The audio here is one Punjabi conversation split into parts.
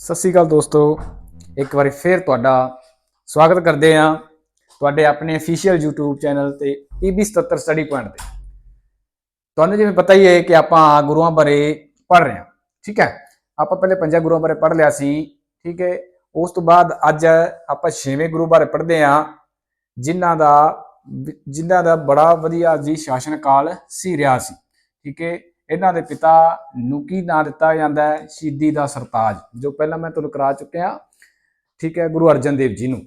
ਸਤਿ ਸ਼੍ਰੀ ਅਕਾਲ ਦੋਸਤੋ। ਇੱਕ ਵਾਰੀ ਫੇਰ ਤੁਹਾਡਾ ਸਵਾਗਤ ਕਰਦੇ ਹਾਂ ਤੁਹਾਡੇ ਆਪਣੇ ਅਫੀਸ਼ੀਅਲ YouTube ਚੈਨਲ ਤੇ PB77 ਸਟੱਡੀ ਪੁਆਇੰਟ ਤੇ। ਤੁਹਾਨੂੰ ਜਿਵੇਂ ਪਤਾ ਹੀ ਹੈ ਕਿ ਆਪਾਂ ਗੁਰੂਆਂ ਬਾਰੇ ਪੜ੍ਹ ਰਹੇ ਹਾਂ, ਠੀਕ ਹੈ? ਆਪਾਂ ਪਹਿਲੇ ਪੰਜਾਂ ਗੁਰੂਆਂ ਬਾਰੇ ਪੜ੍ਹ ਲਿਆ ਸੀ, ਠੀਕ ਹੈ? ਉਸ ਤੋਂ ਬਾਅਦ ਅੱਜ ਆਪਾਂ ਛੇਵੇਂ ਗੁਰੂ ਬਾਰੇ ਪੜ੍ਹਦੇ ਹਾਂ, ਜਿਨ੍ਹਾਂ ਦਾ ਜਿਨ੍ਹਾਂ ਦਾ ਬੜਾ ਵਧੀਆ ਜੀ ਸ਼ਾਸਨ ਕਾਲ ਸੀ, ਰਿਹਾ ਸੀ, ਠੀਕ ਹੈ? ਇਹਨਾਂ ਦੇ ਪਿਤਾ ਨੂੰ ਕੀ ਨਾਂ ਦਿੱਤਾ ਜਾਂਦਾ ਹੈ? ਸ਼ਹੀਦੀ ਦਾ ਸਰਤਾਜ, ਜੋ ਪਹਿਲਾਂ ਮੈਂ ਤੁਹਾਨੂੰ ਕਰਾ ਚੁੱਕਿਆ। ਠੀਕ ਹੈ, ਗੁਰੂ ਅਰਜਨ ਦੇਵ ਜੀ ਨੂੰ।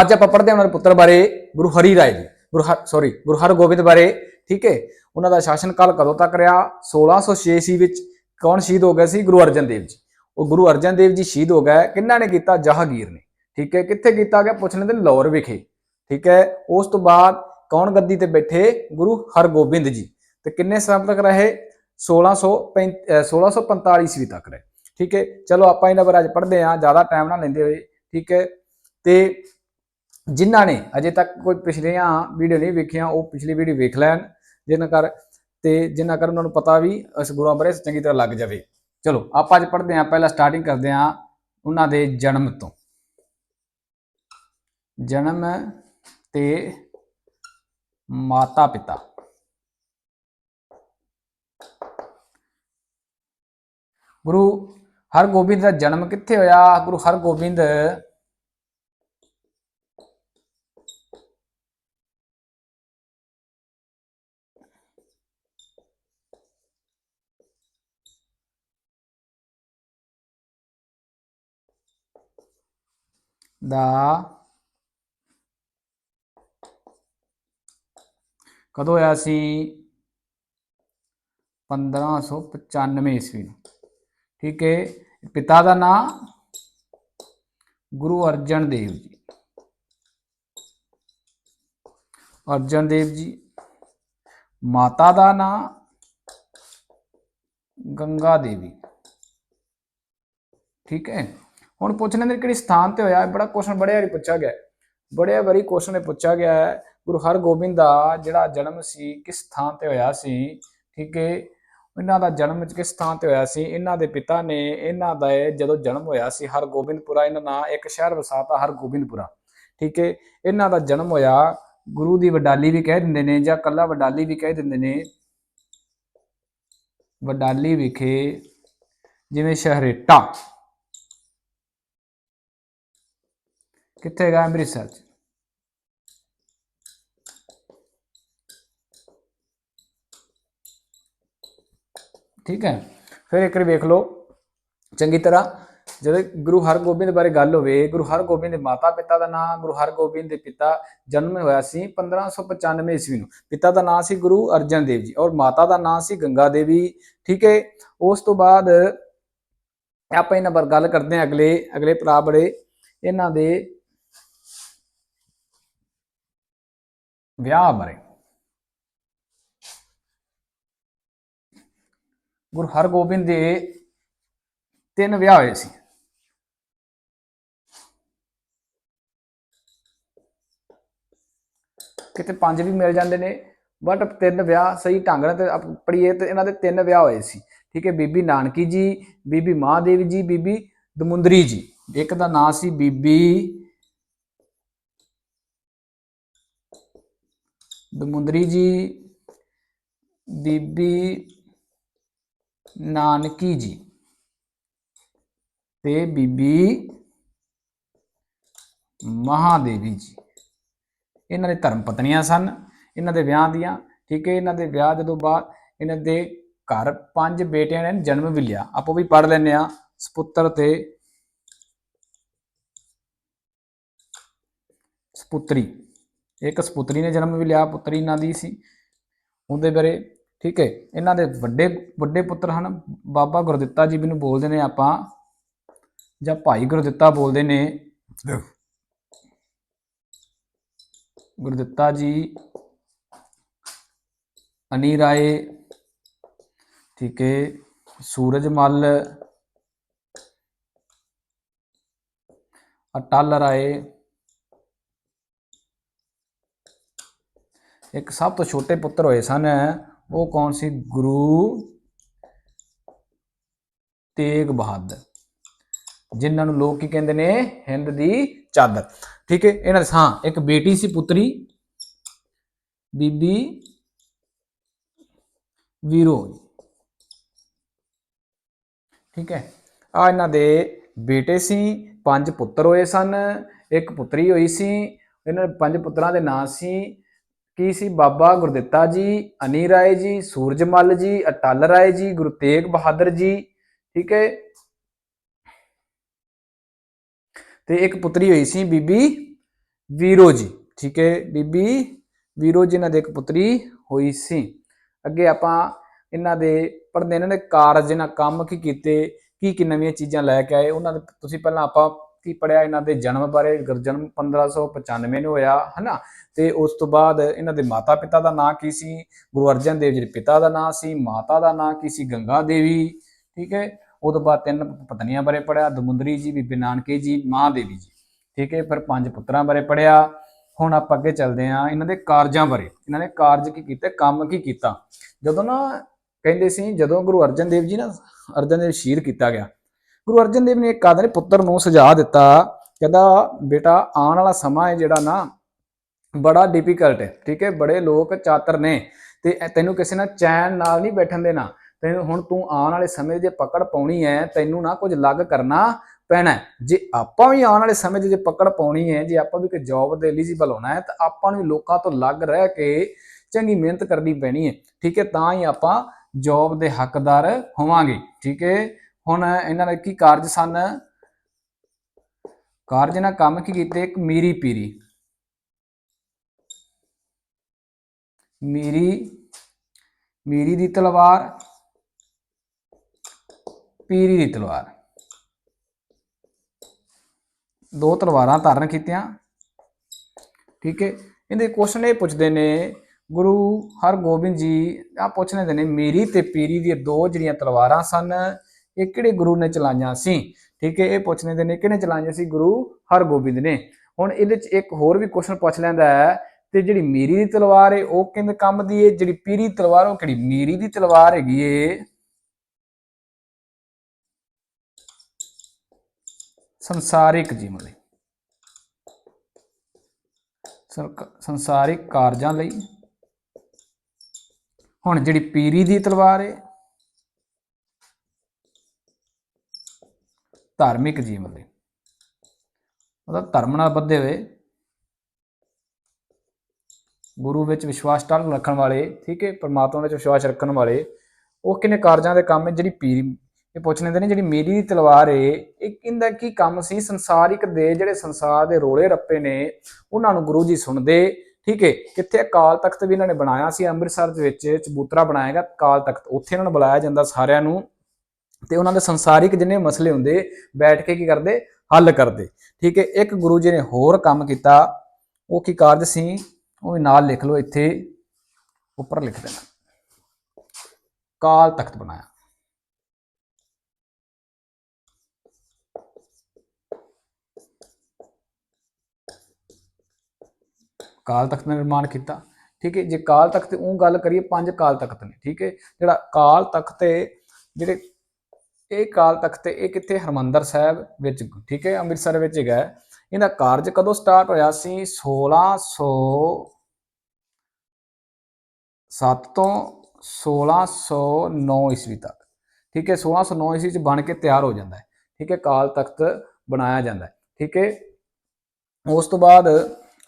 ਅੱਜ ਆਪਾਂ ਪੜ੍ਹਦੇ ਹਾਂ ਉਹਨਾਂ ਦੇ ਪੁੱਤਰ ਬਾਰੇ ਗੁਰੂ ਹਰੀ ਰਾਏ ਜੀ। ਗੁਰੂ ਹਰ ਸੌਰੀ ਗੁਰੂ ਹਰਗੋਬਿੰਦ ਬਾਰੇ। ਠੀਕ ਹੈ, ਉਹਨਾਂ ਦਾ ਸ਼ਾਸਨ ਕਾਲ ਕਦੋਂ ਤੱਕ ਰਿਹਾ? 1606 ਈਸਵੀ ਵਿੱਚ ਕੌਣ ਸ਼ਹੀਦ ਹੋ ਗਿਆ ਸੀ? ਗੁਰੂ ਅਰਜਨ ਦੇਵ ਜੀ। ਉਹ ਗੁਰੂ ਅਰਜਨ ਦੇਵ ਜੀ ਸ਼ਹੀਦ ਹੋ ਗਏ ਕਿੰਨਾਂ ਨੇ ਕੀਤਾ? ਜਹਾਂਗੀਰ ਨੇ। ਠੀਕ ਹੈ, ਕਿੱਥੇ ਕੀਤਾ ਗਿਆ? ਪੁੱਛ ਲੈਂਦੇ ਲਾਹੌਰ ਵਿਖੇ। ਠੀਕ ਹੈ, ਉਸ ਤੋਂ ਬਾਅਦ ਕੌਣ ਗੱਦੀ ਤੇ ਬੈਠੇ? ਗੁਰੂ ਹਰਗੋਬਿੰਦ ਜੀ। ਤੇ ਕਿੰਨੇ ਸਾਲ ਤੱਕ ਰਹੇ? 1645 1645 ਈਸਵੀ ਤੱਕ ਰਹੇ। ਠੀਕ ਹੈ? ਚਲੋ ਆਪਾਂ ਇਹਨਾਂ ਬਾਰੇ ਅੱਜ ਪੜ੍ਹਦੇ ਹਾਂ, ਜ਼ਿਆਦਾ ਟਾਈਮ ਨਾ ਲੈਂਦੇ ਹੋਏ। ਠੀਕ ਹੈ? ਤੇ ਜਿਨ੍ਹਾਂ ਨੇ ਅਜੇ ਤੱਕ ਕੋਈ ਪਿਛਲੀਆਂ ਵੀਡੀਓ ਨਹੀਂ ਵੇਖੀਆਂ, ਉਹ ਪਿਛਲੀ ਵੀਡੀਓ ਵੇਖ ਲੈਣ, ਜਿਨ੍ਹਾਂ ਕਰ ਤੇ ਜਿਨ੍ਹਾਂ ਕਰ ਉਹਨਾਂ ਨੂੰ ਪਤਾ ਵੀ ਇਸ ਗੁਰੂਆਂ ਬਾਰੇ ਚੰਗੀ ਤਰ੍ਹਾਂ ਲੱਗ ਜਾਵੇ। ਚਲੋ, ਆਪਾਂ ਅੱਜ ਪੜ੍ਹਦੇ ਹਾਂ, ਪਹਿਲਾਂ ਸਟਾਰਟਿੰਗ ਕਰਦੇ ਹਾਂ ਉਹਨਾਂ ਦੇ ਜਨਮ ਤੋਂ। ਜਨਮ ਤੇ ਮਾਤਾ ਪਿਤਾ ਗੁਰੂ ਹਰਗੋਬਿੰਦ ਦਾ ਜਨਮ ਕਿੱਥੇ ਹੋਇਆ? ਗੁਰੂ ਹਰਗੋਬਿੰਦ ਦਾ ਕਦੋਂ ਹੋਇਆ ਸੀ? 1595 ਈਸਵੀ ਨੂੰ। ਠੀਕ ਹੈ। ਪਿਤਾ ਦਾ ਨਾਮ ਗੁਰੂ ਅਰਜਨ ਦੇਵ ਜੀ। ਅਰਜਨ ਦੇਵ ਜੀ। ਮਾਤਾ ਦਾ ਨਾਮ ਗੰਗਾ ਦੇਵੀ। ਠੀਕ ਹੈ। ਹੁਣ ਪੁੱਛ ਲੈਂਦੇ ਕਿਹੜੇ ਸਥਾਨ ਤੇ ਹੋਇਆ? ਬੜਾ ਕੁਐਸਚਨ ਬੜੇ ਵਾਰੀ ਪੁੱਛਿਆ ਗਿਆ। ਬੜੇ ਵਾਰੀ ਕੁਐਸਚਨ ਇਹ ਪੁੱਛਿਆ ਗਿਆ ਹੈ। ਗੁਰੂ ਹਰਗੋਬਿੰਦ ਦਾ ਜਿਹੜਾ ਜਨਮ ਸੀ, ਕਿਸ ਸਥਾਨ ਤੇ ਹੋਇਆ ਸੀ? ਠੀਕ ਹੈ। ਇਹਨਾਂ ਦਾ ਜਨਮ ਵਿੱਚ ਕਿਸ ਥਾਂ ਤੇ ਹੋਇਆ ਸੀ? ਇਹਨਾਂ ਦੇ ਪਿਤਾ ਨੇ ਇਹਨਾਂ ਦਾ ਜਦੋਂ ਜਨਮ ਹੋਇਆ ਸੀ ਹਰਗੋਬਿੰਦਪੁਰਾ, ਇਹਨਾਂ ਨਾਂ ਇੱਕ ਸ਼ਹਿਰ ਵਸਾਤਾ, ਹਰਗੋਬਿੰਦਪੁਰਾ। ਠੀਕ ਹੈ? ਇਹਨਾਂ ਦਾ ਜਨਮ ਹੋਇਆ, ਗੁਰੂ ਦੀ ਵਡਾਲੀ ਵੀ ਕਹਿ ਦਿੰਦੇ ਨੇ ਜਾਂ ਕੱਲਾ ਵਡਾਲੀ ਵੀ ਕਹਿ ਦਿੰਦੇ ਨੇ। ਵਡਾਲੀ ਵਿਖੇ ਜਿਵੇਂ ਸ਼ਹਿਰੇਟਾ ਕਿੱਥੇ ਹੈਗਾ ਅੰਮ੍ਰਿਤਸਰ ਚ? ਠੀਕ ਹੈ। ਫਿਰ ਇੱਕ ਵਾਰੀ ਵੇਖ ਲਓ। ਚੰਗੀ ਤਰ੍ਹਾਂ ਜਦੋਂ ਗੁਰੂ ਹਰਗੋਬਿੰਦ ਬਾਰੇ ਗੱਲ ਹੋਵੇ, ਗੁਰੂ ਹਰਗੋਬਿੰਦ ਦੇ ਮਾਤਾ ਪਿਤਾ ਦਾ ਨਾਮ, ਗੁਰੂ ਹਰਗੋਬਿੰਦ ਦੇ ਪਿਤਾ ਜਨਮ ਹੋਇਆ ਸੀ 1595 ਈਸਵੀ ਨੂੰ। ਪਿਤਾ ਦਾ ਨਾਮ ਸੀ ਗੁਰੂ ਅਰਜਨ ਦੇਵ ਜੀ ਔਰ ਮਾਤਾ ਦਾ ਨਾਮ ਸੀ ਗੰਗਾ ਦੇਵੀ। ਠੀਕ ਹੈ। ਉਸ ਤੋਂ ਬਾਅਦ ਆਪਾਂ ਇਹਨਾਂ ਬਾਰੇ ਗੱਲ ਕਰਦੇ ਹਾਂ ਅਗਲੇ ਅਗਲੇ ਭਰਾ ਬੜੇ। ਇਹਨਾਂ ਦੇ ਵਿਆਹ ਬਾਰੇ। ਗੁਰੂ ਹਰਗੋਬਿੰਦ ਦੇ ਤਿੰਨ ਵਿਆਹ ਹੋਏ ਸੀ। ਕਿਤੇ ਪੰਜ ਵੀ ਮਿਲ ਜਾਂਦੇ ਨੇ ਬਟ ਤਿੰਨ ਵਿਆਹ ਸਹੀ ਢੰਗ ਨਾਲ ਤੇ ਆਪ ਪੜ੍ਹੀਏ ਤੇ ਇਹਨਾਂ ਦੇ ਤਿੰਨ ਵਿਆਹ ਹੋਏ ਸੀ। ਠੀਕ ਹੈ, ਬੀਬੀ ਨਾਨਕੀ ਜੀ, ਬੀਬੀ ਮਹਾਦੇਵੀ ਜੀ, ਬੀਬੀ ਦਮੁੰਦਰੀ ਜੀ। ਇੱਕ ਦਾ ਨਾਂ ਸੀ ਬੀਬੀ ਦਮੁੰਦਰੀ ਜੀ, ਬੀਬੀ ਨਾਨਕੀ ਜੀ। ਤੇ ਬੀਬੀ ਮਹਾਦੇਵੀ ਜੀ। ਇਹਨਾਂ ਦੇ ਧਰਮ ਪਤਨੀਆਂ ਸਨ, ਇਹਨਾਂ ਦੇ ਵਿਆਹ ਦੀਆਂ, ਠੀਕ ਹੈ, ਇਹਨਾਂ ਦੇ ਵਿਆਹ ਜਦੋਂ ਬਾਅਦ ਇਹਨਾਂ ਦੇ ਘਰ ਪੰਜ ਬੇਟਿਆਂ ਨੇ ਜਨਮ ਵੀ ਲਿਆ। ਆਪੋ ਵੀ ਪੜ ਲੈਨੇ ਆ ਸਪੁੱਤਰ ਤੇ ਸਪੁੱਤਰੀ। ਇੱਕ ਸਪੁੱਤਰੀ ਨੇ ਜਨਮ ਵੀ ਲਿਆ, ਪੁੱਤਰੀ ਨਾਂ ਦੀ ਸੀ। ਉਹਦੇ ਬਾਰੇ ਠੀਕ ਹੈ ਇਹਨਾਂ ਦੇ ਵੱਡੇ ਵੱਡੇ ਪੁੱਤਰ ਹਨ ਬਾਬਾ ਗੁਰਦਿੱਤਾ ਜੀ ਮੈਨੂੰ ਬੋਲਦੇ ਨੇ ਆਪਾਂ ਜਾਂ ਭਾਈ ਗੁਰਦਿੱਤਾ ਬੋਲਦੇ ਨੇ। ਗੁਰਦਿੱਤਾ ਜੀ ਅਨੀ ਰਾਏ ਠੀਕ ਹੈ ਸੂਰਜ ਮੱਲ ਅਟਲ ਰਾਏ ਇੱਕ ਸਭ ਤੋਂ ਛੋਟੇ ਪੁੱਤਰ ਹੋਏ ਸਨ। ਉਹ ਕੌਣ ਸੀ? ਗੁਰੂ ਤੇਗ ਬਹਾਦਰ, ਜਿਨ੍ਹਾਂ ਨੂੰ ਲੋਕ ਕੀ ਕਹਿੰਦੇ ਨੇ? ਹਿੰਦ ਦੀ ਚਾਦਰ। ਠੀਕ ਹੈ, ਇਹਨਾਂ ਦੇ ਹਾਂ, ਇੱਕ ਬੇਟੀ ਸੀ ਪੁੱਤਰੀ, ਬੀਬੀ ਵੀਰੋ। ਠੀਕ ਹੈ, ਆ ਇਹਨਾਂ ਦੇ ਬੇਟੇ ਸੀ, ਪੰਜ ਪੁੱਤਰ ਹੋਏ ਸਨ, ਇੱਕ ਪੁੱਤਰੀ ਹੋਈ ਸੀ, ਇਹਨਾਂ ਦੇ ਪੰਜ ਪੁੱਤਰਾਂ ਦੇ ਨਾਂ ਸੀ ਕੀ ਸੀ? ਬਾਬਾ ਗੁਰਦਿੱਤਾ ਜੀ, ਅਨੀ ਰਾਏ ਜੀ ਸੂਰਜਮਲ ਜੀ, ਅਟਲ ਰਾਏ ਜੀ, ਗੁਰੂ ਤੇਗ ਬਹਾਦਰ ਜੀ, ਠੀਕ ਹੈ? ਤੇ ਇੱਕ ਪੁੱਤਰੀ ਹੋਈ ਸੀ ਬੀਬੀ ਵੀਰੋ ਜੀ, ਠੀਕ ਹੈ? ਬੀਬੀ ਵੀਰੋ ਜੀ ਨਾਲ ਦੇ ਇੱਕ ਪੁੱਤਰੀ ਹੋਈ ਸੀ। ਅੱਗੇ ਆਪਾਂ ਇਹਨਾਂ ਦੇ ਪੜ੍ਹਦੇ ਇਹਨਾਂ ਨੇ ਕਾਰਜ, ਇਹਨਾਂ ਕੰਮ ਕੀ ਕੀਤੇ ਕੀ ਕੀ ਨਵੀਆਂ ਚੀਜ਼ਾਂ ਲੈ ਕੇ ਆਏ, ਉਹਨਾਂ ਦੇ ਤੁਸੀਂ ਪਹਿਲਾਂ ਆਪਾਂ ਕੀ ਪੜਿਆ ਇਹਨਾਂ ਦੇ ਜਨਮ ਬਾਰੇ, ਗੁਰ- ਜਨਮ 1595 ਨੂੰ ਹੋਇਆ, ਹਨਾ? ਤੇ ਉਸ ਤੋਂ ਬਾਅਦ ਇਹਨਾਂ ਦੇ ਮਾਤਾ ਪਿਤਾ ਦਾ ਨਾਂ ਕੀ ਸੀ? ਗੁਰੂ ਅਰਜਨ ਦੇਵ ਜੀ ਦੇ ਪਿਤਾ ਦਾ ਨਾਂ ਸੀ, ਮਾਤਾ ਦਾ ਨਾਂ ਕੀ ਸੀ? ਗੰਗਾ ਦੇਵੀ, ਠੀਕ ਹੈ? ਉਹ ਤੋਂ ਬਾਅਦ ਤਿੰਨ ਪਤਨੀਆਂ ਬਾਰੇ ਪੜਿਆ ਦਮੁੰਦਰੀ ਜੀ, ਬੀਬੀ ਨਾਨਕੇ ਜੀ, ਮਾਂ ਦੇਵੀ ਜੀ, ਠੀਕ ਹੈ? ਫਿਰ ਪੰਜ ਪੁੱਤਰਾਂ ਬਾਰੇ ਪੜਿਆ ਹੁਣ ਆਪਾਂ ਅੱਗੇ ਚੱਲਦੇ ਹਾਂ ਇਹਨਾਂ ਦੇ ਕਾਰਜਾਂ ਬਾਰੇ। ਇਹਨਾਂ ਨੇ ਕਾਰਜ ਕੀ ਕੀਤੇ, ਕੰਮ ਕੀ ਕੀਤਾ? ਜਦੋਂ ਨਾ ਕਹਿੰਦੇ ਸੀ, ਜਦੋਂ ਗੁਰੂ ਅਰਜਨ ਦੇਵ ਜੀ ਨਾ, ਅਰਜਨ ਦੇਵ ਸ਼ਹੀਦ ਕੀਤਾ ਗਿਆ ਗੁਰੂ ਅਰਜਨ ਦੇਵ ਨੇ ਇੱਕ ਆਦਰੇ ਪੁੱਤਰ ਨੂੰ ਸੁਝਾਅ ਦਿੱਤਾ। ਕਹਿੰਦਾ, ਬੇਟਾ, ਆਉਣ ਵਾਲਾ ਸਮਾਂ ਹੈ ਜਿਹੜਾ ਨਾ ਬੜਾ ਡਿਫਿਕਲਟ ਹੈ, ਠੀਕ ਹੈ? ਬੜੇ ਲੋਕ ਚਾਤਰ ਨੇ ਤੇ ਤੈਨੂੰ ਕਿਸੇ ਨਾਲ ਚੈਨ ਨਾਲ ਨਹੀਂ ਬੈਠਣ ਦੇਣਾ। ਤੈਨੂੰ ਹੁਣ ਤੂੰ ਆਉਣ ਵਾਲੇ ਸਮੇਂ 'ਚ ਜੇ ਪਕੜ ਪਾਉਣੀ ਹੈ, ਤੈਨੂੰ ਨਾ ਕੁਝ ਲੱਗ ਕਰਨਾ ਪੈਣਾ ਜੇ ਆਪਾਂ ਵੀ ਆਉਣ ਵਾਲੇ ਸਮੇਂ 'ਚ ਜੇ ਪਕੜ ਪਾਉਣੀ ਹੈ, ਜੇ ਆਪਾਂ ਵੀ ਕੋਈ ਜੌਬ ਦੇ ਐਲੀਜੀਬਲ ਹੋਣਾ ਹੈ, ਤਾਂ ਆਪਾਂ ਨੂੰ ਲੋਕਾਂ ਤੋਂ ਲੱਗ ਰਹਿ ਕੇ ਚੰਗੀ ਮਿਹਨਤ ਕਰਨੀ ਪੈਣੀ ਹੈ, ਠੀਕ ਹੈ? ਤਾਂ ਹੀ ਆਪਾਂ ਜੌਬ ਦੇ ਹੱਕਦਾਰ ਹੋਵਾਂਗੇ, ਠੀਕ ਹੈ? ਹੁਣ ਇਹਨਾਂ ਦੇ ਕੀ ਕਾਰਜ ਸਨ? ਕਾਰਜ ਨਾਲ ਕੰਮ ਕੀ ਕੀਤੇ? ਇੱਕ ਮੀਰੀ ਪੀਰੀ। ਮੀਰੀ ਮੀਰੀ ਦੀ ਤਲਵਾਰ, ਪੀਰੀ ਦੀ ਤਲਵਾਰ। ਦੋ ਤਲਵਾਰਾਂ ਧਾਰਨ ਕੀਤੀਆਂ। ਠੀਕ ਹੈ। ਇਹਦੇ ਕੁਐਸਚਨ ਇਹ ਪੁੱਛਦੇ ਨੇ, ਗੁਰੂ ਹਰਗੋਬਿੰਦ ਜੀ ਆ ਪੁੱਛਣੇ ਦੇ ਨੇ, ਮੇਰੀ ਤੇ ਪੀਰੀ ਦੀਆਂ ਦੋ ਜਿਹੜੀਆਂ ਤਲਵਾਰਾਂ ਸਨ ਇਹ ਕਿਹੜੇ ਗੁਰੂ ਨੇ ਚਲਾਈਆਂ ਸੀ? ਠੀਕ ਹੈ, ਇਹ ਪੁੱਛਣੇ ਦੇ ਨੇ, ਕਿਹਨੇ ਚਲਾਈਆਂ ਸੀ? ਗੁਰੂ ਹਰਗੋਬਿੰਦ ਨੇ। ਹੁਣ ਇਹਦੇ ਚ ਇੱਕ ਹੋਰ ਵੀ ਕੁਐਸਚਨ ਪੁੱਛ ਲੈਂਦਾ ਹੈ, ਤੇ ਜਿਹੜੀ ਮੀਰੀ ਦੀ ਤਲਵਾਰ ਹੈ ਉਹ ਕਿੰਨੇ ਕੰਮ ਦੀ ਹੈ ਜਿਹੜੀ ਪੀਰੀ ਦੀ ਤਲਵਾਰ ਉਹ ਕਿਹੜੀ? ਮੀਰੀ ਦੀ ਤਲਵਾਰ ਹੈਗੀ ਏ। ਸੰਸਾਰਿਕ ਜੀਵਨ ਲਈ। ਸੰਸਾਰਿਕ ਕਾਰਜਾਂ ਲਈ। ਹੁਣ ਜਿਹੜੀ ਪੀਰੀ ਦੀ ਤਲਵਾਰ ਹੈ ਧਾਰਮਿਕ ਜੀਵਨ ਲਈ। ਮਤਲਬ ਧਰਮ ਨਾਲ ਬੱਧੇ ਹੋਏ ਗੁਰੂ ਵਿੱਚ ਵਿਸ਼ਵਾਸ ਟਲ ਰੱਖਣ ਵਾਲੇ, ਠੀਕ ਹੈ, ਪਰਮਾਤਮਾ ਵਿੱਚ ਵਿਸ਼ਵਾਸ ਰੱਖਣ ਵਾਲੇ, ਉਹ ਕਿਨੇ ਕਾਰਜਾਂ ਦੇ ਕੰਮ ਹੈ ਜਿਹੜੀ ਪੀਰੀ, ਇਹ ਪੁੱਛ ਲੈਂਦੇ ਨੇ, ਜਿਹੜੀ ਮੇਰੀ ਦੀ ਤਲਵਾਰ ਏ, ਇਹ ਕਿੰਦਾ ਕੀ ਕੰਮ ਸੀ? ਸੰਸਾਰਿਕ ਦੇ ਜਿਹੜੇ ਸੰਸਾਰ ਦੇ ਰੋਲੇ ਰੱਪੇ ਨੇ, ਉਹਨਾਂ ਨੂੰ ਗੁਰੂ ਜੀ ਸੁਣਦੇ, ਠੀਕ ਹੈ, ਕਿੱਥੇ? ਅਕਾਲ ਤਖਤ ਵੀ ਇਹਨਾਂ ਨੇ ਬਣਾਇਆ ਸੀ ਅੰਮ੍ਰਿਤਸਰ ਦੇ ਵਿੱਚ, ਚਬੂਤਰਾ ਬਣਾਇਆ ਗਿਆ, ਅਕਾਲ ਤਖਤ, ਉੱਥੇ ਇਹਨਾਂ ਨੂੰ ਬੁਲਾਇਆ ਜਾਂਦਾ ਸਾਰਿਆਂ ਨੂੰ। ਤੇ ਉਹਨਾਂ ਦੇ ਸੰਸਾਰਿਕ ਜਿੰਨੇ ਮਸਲੇ ਹੁੰਦੇ, ਬੈਠ ਕੇ ਕੀ ਕਰਦੇ? ਹੱਲ ਕਰਦੇ। ਠੀਕ ਹੈ, ਇੱਕ ਗੁਰੂ ਜੀ ਨੇ ਹੋਰ ਕੰਮ ਕੀਤਾ, ਉਹ ਕੀ ਕਾਰਜ ਸੀ? ਉਹ ਨਾਲ ਲਿਖ ਲਓ ਇੱਥੇ, ਉੱਪਰ ਲਿਖ ਦੇਣਾ। ਕਾਲ ਤਖਤ ਬਣਾਇਆ। ਕਾਲ ਤਖਤ ਦਾ ਨਿਰਮਾਣ ਕੀਤਾ। ਠੀਕ ਹੈ, ਜੇ ਕਾਲ ਤਖਤ ਉਹ ਗੱਲ ਕਰੀਏ, ਪੰਜ ਕਾਲ ਤਖਤ ਨੇ। ਠੀਕ ਹੈ, ਜਿਹੜਾ ਕਾਲ ਤਖਤ ਹੈ, ਜਿਹੜੇ ਇਹ ਕਾਲ ਤਖਤ ਇਹ ਕਿੱਥੇ ਹਰਮੰਦਰ ਸਾਹਿਬ ਵਿੱਚ, ਠੀਕ ਹੈ, ਅੰਮ੍ਰਿਤਸਰ ਵਿੱਚ ਹੈਗਾ ਇਹਦਾ ਕਾਰਜ ਕਦੋਂ ਸਟਾਰਟ ਹੋਇਆ ਸੀ? 1607 ਤੋਂ 1609 ਈਸਵੀ ਤੱਕ, ਠੀਕ ਹੈ 1609 ਈਸਵੀ ਚ ਬਣ ਕੇ ਤਿਆਰ ਹੋ ਜਾਂਦਾ ਹੈ, ਠੀਕ ਹੈ, ਕਾਲ ਤਖਤ ਬਣਾਇਆ ਜਾਂਦਾ ਹੈ, ਠੀਕ ਹੈ। ਉਸ ਤੋਂ ਬਾਅਦ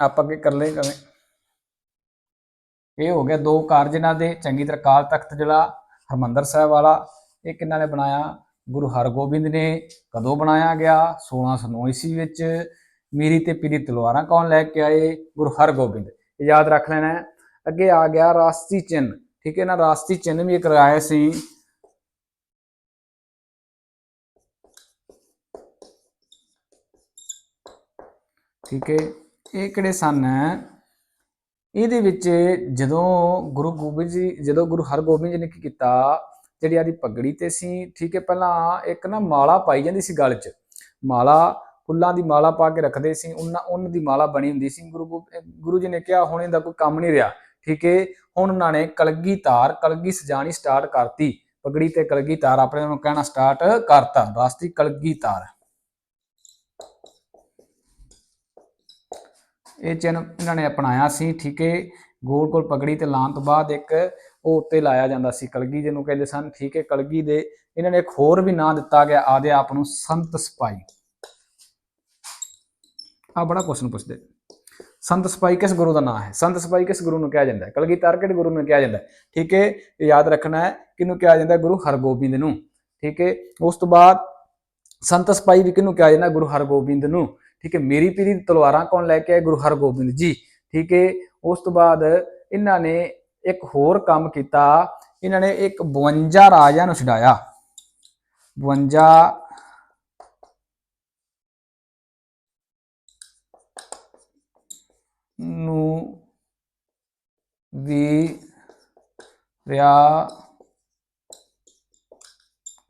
ਆਪਾਂ ਕੀ ਕਰ ਲਏ ਕਵੇਂ ਇਹ ਹੋ ਗਿਆ ਦੋ ਕਾਰਜ ਇਹਨਾਂ ਦੇ, ਚੰਗੀ ਤਰ੍ਹਾਂ ਕਾਲ ਤਖਤ ਜਿਹੜਾ ਹਰਮੰਦਰ ਸਾਹਿਬ ਵਾਲਾ, ਇਹ ਕਿਹਨਾਂ ਨੇ ਬਣਾਇਆ? ਗੁਰੂ ਹਰਗੋਬਿੰਦ ਨੇ ਕਦੋਂ ਬਣਾਇਆ ਗਿਆ? 1609 ਈਸਵੀ ਵਿੱਚ। ਮੀਰੀ ਤੇ ਪੀਰੀ ਤਲਵਾਰਾਂ ਕੌਣ ਲੈ ਕੇ ਆਏ? ਗੁਰੂ ਹਰਗੋਬਿੰਦ। ਇਹ ਯਾਦ ਰੱਖ ਲੈਣਾ ਹੈ। ਅੱਗੇ ਆ ਗਿਆ ਰਾਸ਼ਟਰੀ ਚਿੰਨ ਠੀਕ ਹੈ ਨਾ? ਰਾਸ਼ਟਰੀ ਚਿੰਨ ਵੀ ਇੱਕ ਰਾਇਆ ਸੀ। ਠੀਕ ਹੈ। ਇਹ ਕਿਹੜੇ ਸਨ? ਇਹਦੇ ਵਿੱਚ ਜਦੋਂ ਗੁਰੂ ਗੋਬਿੰਦ ਜੀ, ਜਦੋਂ ਗੁਰੂ ਹਰਗੋਬਿੰਦ ਜੀ ਨੇ ਕੀ ਕੀਤਾ? ਜਿਹੜੀ ਆਦੀ ਪਗੜੀ ਤੇ ਸੀ, ਠੀਕ ਹੈ, ਪਹਿਲਾਂ ਇੱਕ ਨਾ ਮਾਲਾ ਪਾਈ ਜਾਂਦੀ ਸੀ ਗਲ 'ਚ। ਮਾਲਾ, ਫੁੱਲਾਂ ਦੀ ਮਾਲਾ ਪਾ ਕੇ ਰੱਖਦੇ ਸੀ, ਉਹਨਾਂ ਉਹਨਾਂ ਦੀ ਮਾਲਾ ਬਣੀ ਹੁੰਦੀ ਸੀ। ਗੁਰੂ ਗੁਰੂ ਜੀ ਨੇ ਕਿਹਾ, ਹੁਣ ਇਹਦਾ ਕੋਈ ਕੰਮ ਨਹੀਂ ਰਿਹਾ, ਠੀਕ ਹੈ। ਹੁਣ ਉਹਨਾਂ ਨੇ ਕਲਗੀ ਤਾਰ, ਕਲਗੀ ਸਜਾਣੀ ਸਟਾਰਟ ਕਰਤੀ। ਪਗੜੀ ਤੇ ਕਲਗੀ ਤਾਰ, ਆਪਣੇ ਨੂੰ ਕਹਿਣਾ ਸਟਾਰਟ ਕਰਤਾ। ਰਾਸਤੀ ਕਲਗੀ ਤਾਰ। ਇਹ ਚਿੰਨ ਇਹਨਾਂ ਨੇ ਅਪਣਾਇਆ ਸੀ, ਠੀਕ ਹੈ। ਗੋਲ ਗੋਲ ਪਗੜੀ ਤੇ ਲਾਉਣ ਤੋਂ ਬਾਅਦ ਇੱਕ ਉਹ ਉੱਤੇ ਲਾਇਆ ਜਾਂਦਾ ਸੀ। ਕਲਗੀ ਜਿਹਨੂੰ ਕਹਿੰਦੇ ਸਨ, ਠੀਕ ਹੈ, ਕਲਗੀ ਦੇ ਇਹਨਾਂ ਨੇ ਇੱਕ ਹੋਰ ਵੀ ਨਾਂ ਦਿੱਤਾ ਗਿਆ, ਆਦੇ ਆਪ ਨੂੰ ਸੰਤ ਸਿਪਾਹੀ। ਆ ਬੜਾ ਕੁਐਸਚਨ ਪੁੱਛਦੇ। ਸੰਤ ਸਿਪਾਹੀ ਕਿਸ ਗੁਰੂ ਦਾ ਨਾਮ ਹੈ? ਸੰਤ ਸਿਪਾਹੀ ਕਿਸ ਗੁਰੂ ਨੂੰ ਕਿਹਾ ਜਾਂਦਾ ਹੈ? ਕਲਗੀਧਰ ਕਿਹੜੇ ਗੁਰੂ ਨੂੰ ਕਿਹਾ ਜਾਂਦਾ ਹੈ। ਠੀਕ ਹੈ, ਯਾਦ ਰੱਖਣਾ ਹੈ, ਕਿਹਨੂੰ ਕਿਹਾ ਜਾਂਦਾ ਗੁਰੂ ਹਰਗੋਬਿੰਦ ਨੂੰ। ਠੀਕ ਹੈ, ਉਸ ਤੋਂ ਬਾਅਦ ਸੰਤ ਸਿਪਾਹੀ ਵੀ ਕਿਹਨੂੰ ਕਿਹਾ ਜਾਂਦਾ ਗੁਰੂ ਹਰਗੋਬਿੰਦ ਨੂੰ। ਠੀਕ ਹੈ, ਮੇਰੀ ਪੀਰੀ ਦੀ ਤਲਵਾਰਾਂ ਕੌਣ ਲੈ ਕੇ ਆਏ? ਗੁਰੂ ਹਰਗੋਬਿੰਦ ਜੀ। ਠੀਕ ਹੈ, ਉਸ ਤੋਂ ਬਾਅਦ ਇਹਨਾਂ ਨੇ ਇੱਕ ਹੋਰ ਕੰਮ ਕੀਤਾ, ਇਹਨਾਂ ਨੇ ਇੱਕ 52 ਰਾਜਿਆਂ ਨੂੰ ਛਡਾਇਆ। 52 ਨੂੰ ਵੀ ਵਿਆਹ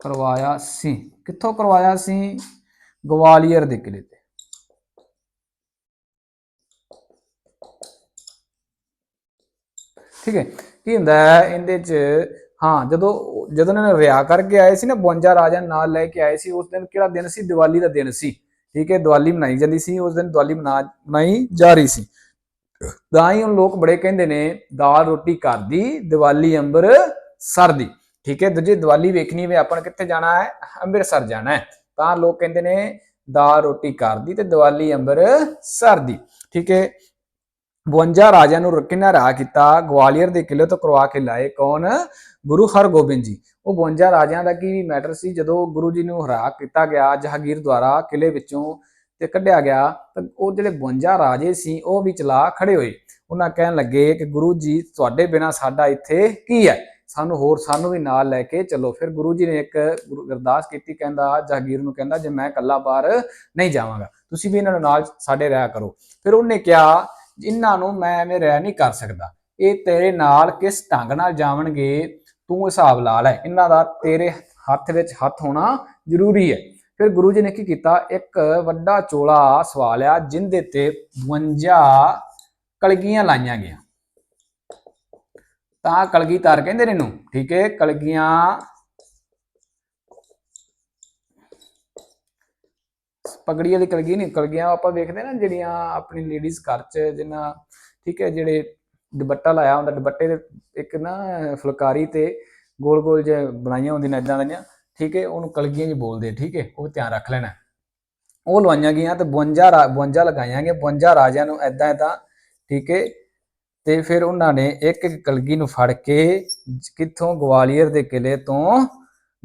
ਕਰਵਾਇਆ ਸੀ। ਕਿੱਥੋਂ ਕਰਵਾਇਆ ਸੀ? ਗਵਾਲੀਅਰ ਦੇ ਕਿਲੇ ਤੇ ਠੀਕ ਹੈ। ਕੀ ਹੁੰਦਾ ਹੈ, ਇਹਦੇ ਚ, ਹਾਂ, ਜਦੋਂ ਜਦੋਂ ਇਹਨਾਂ ਨੇ ਵਿਆਹ ਕਰਕੇ ਆਏ ਸੀ ਨਾ 52 ਰਾਜਾ ਨਾਲ ਲੈ ਕੇ ਆਏ ਸੀ, ਉਸ ਦਿਨ ਕਿਹੜਾ ਦਿਨ ਸੀ? ਦੀਵਾਲੀ ਦਾ ਦਿਨ ਸੀ। ਠੀਕ ਹੈ, ਦੀਵਾਲੀ ਮਨਾਈ ਜਾਂਦੀ ਸੀ, ਉਸ ਦਿਨ ਦੀਵਾਲੀ ਮਨਾਈ ਜਾ ਰਹੀ ਸੀ। ਤਾਂ ਹੀ ਉਹ ਲੋਕ ਬੜੇ ਕਹਿੰਦੇ ਨੇ, ਦਾਲ ਰੋਟੀ ਘਰ ਦੀ, ਦੀਵਾਲੀ ਅੰਬਰ ਸਰ ਦੀ। ਠੀਕ ਹੈ, ਦੂਜੀ ਦੀਵਾਲੀ ਵੇਖਣੀ ਵੇ ਆਪਾਂ ਕਿੱਥੇ ਜਾਣਾ ਹੈ? ਅੰਮ੍ਰਿਤਸਰ ਜਾਣਾ ਹੈ। ਤਾਂ ਲੋਕ ਕਹਿੰਦੇ ਨੇ, ਦਾਲ ਰੋਟੀ ਘਰ ਦੀ ਤੇ ਦੀਵਾਲੀ ਅੰਬਰ ਸਰ ਦੀ। ਠੀਕ ਹੈ 52 ਰਾਜਿਆਂ ਨੂੰ ਕਿਹਨਾਂ ਰਾਹ ਕੀਤਾ, ਗਵਾਲੀਅਰ ਦੇ ਕਿਲੇ ਤੋਂ ਕਰਵਾ ਕੇ ਲਾਏ ਕੌਣ? ਗੁਰੂ ਹਰਗੋਬਿੰਦ ਜੀ। ਉਹ 52 ਰਾਜਿਆਂ ਦਾ ਕੀ ਮੈਟਰ ਸੀ? ਜਦੋਂ ਗੁਰੂ ਜੀ ਨੂੰ ਹਰਾ ਕੀਤਾ ਗਿਆ, ਜਹਾਂਗੀਰ ਦੁਆਰਾ ਕਿਲੇ ਵਿੱਚੋਂ ਤੇ ਕੱਢਿਆ ਗਿਆ, ਤਾਂ ਉਹ ਜਿਹੜੇ 52 ਰਾਜੇ ਸੀ, ਉਹ ਵੀ ਚਲਾ ਖੜੇ ਹੋਏ। ਉਹਨਾਂ ਕਹਿਣ ਲੱਗੇ ਕਿ ਗੁਰੂ ਜੀ, ਤੁਹਾਡੇ ਬਿਨਾ ਸਾਡਾ ਇੱਥੇ ਕੀ ਹੈ? ਸਾਨੂੰ ਹੋਰ ਸਾਨੂੰ ਵੀ ਨਾਲ ਲੈ ਕੇ ਚੱਲੋ। ਫਿਰ ਗੁਰੂ ਜੀ ਨੇ ਇੱਕ ਅਰਦਾਸ ਕੀਤੀ, ਕਹਿੰਦਾ, ਜਹਾਂਗੀਰ ਨੂੰ ਕਹਿੰਦਾ, ਜੇ ਮੈਂ ਇਕੱਲਾ ਬਾਹਰ ਨਹੀਂ ਜਾਵਾਂਗਾ, ਤੁਸੀਂ ਵੀ ਇਹਨਾਂ ਨੂੰ ਨਾਲ ਸਾਡੇ ਰਹਿ ਕਰੋ। ਫਿਰ ਉਹਨੇ ਕਿਹਾ ਇਹਨਾਂ ਨੂੰ ਮੈਂ ਐਵੇਂ ਰਹਿ ਨਹੀਂ ਕਰ ਸਕਦਾ। ਇਹ ਤੇਰੇ ਨਾਲ ਕਿਸ ਢੰਗ ਨਾਲ ਜਾਵਣਗੇ, ਤੂੰ ਹਿਸਾਬ ਲਾ ਲੈ। ਇਹਨਾਂ ਦਾ ਤੇਰੇ ਹੱਥ ਵਿੱਚ ਹੱਥ ਹੋਣਾ ਜ਼ਰੂਰੀ ਹੈ। ਫਿਰ ਗੁਰੂ ਜੀ ਨੇ ਕੀ ਕੀਤਾ? ਇੱਕ ਵੱਡਾ ਚੋਲਾ ਸਵਾਲਿਆ ਜਿੰਦੇ ਤੇ 52 ਕਲਗੀਆਂ ਲਾਈਆਂ ਗਈਆਂ। ਤਾਂ ਕਲਗੀਧਰ ਕਹਿੰਦੇ ਨੇ ਇਹਨੂੰ, ਠੀਕ ਹੈ? ਕਲਗੀਆਂ ਪਗੜੀ ਵਾਲੀ ਕਲਗੀ ਨਹੀਂ, ਕਲਗੀਆਂ ਆਪਾਂ ਵੇਖਦੇ ਨਾ ਜਿਹੜੀਆਂ ਆਪਣੀ ਲੇਡੀਜ਼ ਘਰ 'ਚ ਜਿੰਨਾ ਠੀਕ ਹੈ, ਜਿਹੜੇ ਦੁਪੱਟਾ ਲਾਇਆ ਹੁੰਦਾ, ਦੁਪੱਟੇ ਦੇ ਇੱਕ ਨਾ ਫੁਲਕਾਰੀ ਤੇ ਗੋਲ ਗੋਲ ਜੇ ਬਣਾਈਆਂ ਹੁੰਦੀਆਂ ਨੇ ਇਦਾਂ ਦੀਆਂ, ਠੀਕ ਹੈ, ਉਹਨੂੰ ਕਲਗੀਆਂ ਜੀ ਬੋਲਦੇ ਠੀਕ ਹੈ, ਉਹ ਧਿਆਨ ਰੱਖ ਲੈਣਾ। ਉਹ ਲਵਾਈਆਂ ਗਈਆਂ ਤੇ 52 ਰਾ- 52 ਲਗਾਈਆਂ ਗਈਆਂ 52 ਰਾਜਿਆਂ ਨੂੰ ਐਦਾਂ ਐਦਾਂ ਠੀਕ ਹੈ, ਤੇ ਫਿਰ ਉਹਨਾਂ ਨੇ ਇੱਕ ਇੱਕ ਕਲਗੀ ਨੂੰ ਫੜ ਕੇ ਕਿੱਥੋਂ ਗਵਾਲੀਅਰ ਦੇ ਕਿਲੇ ਤੋਂ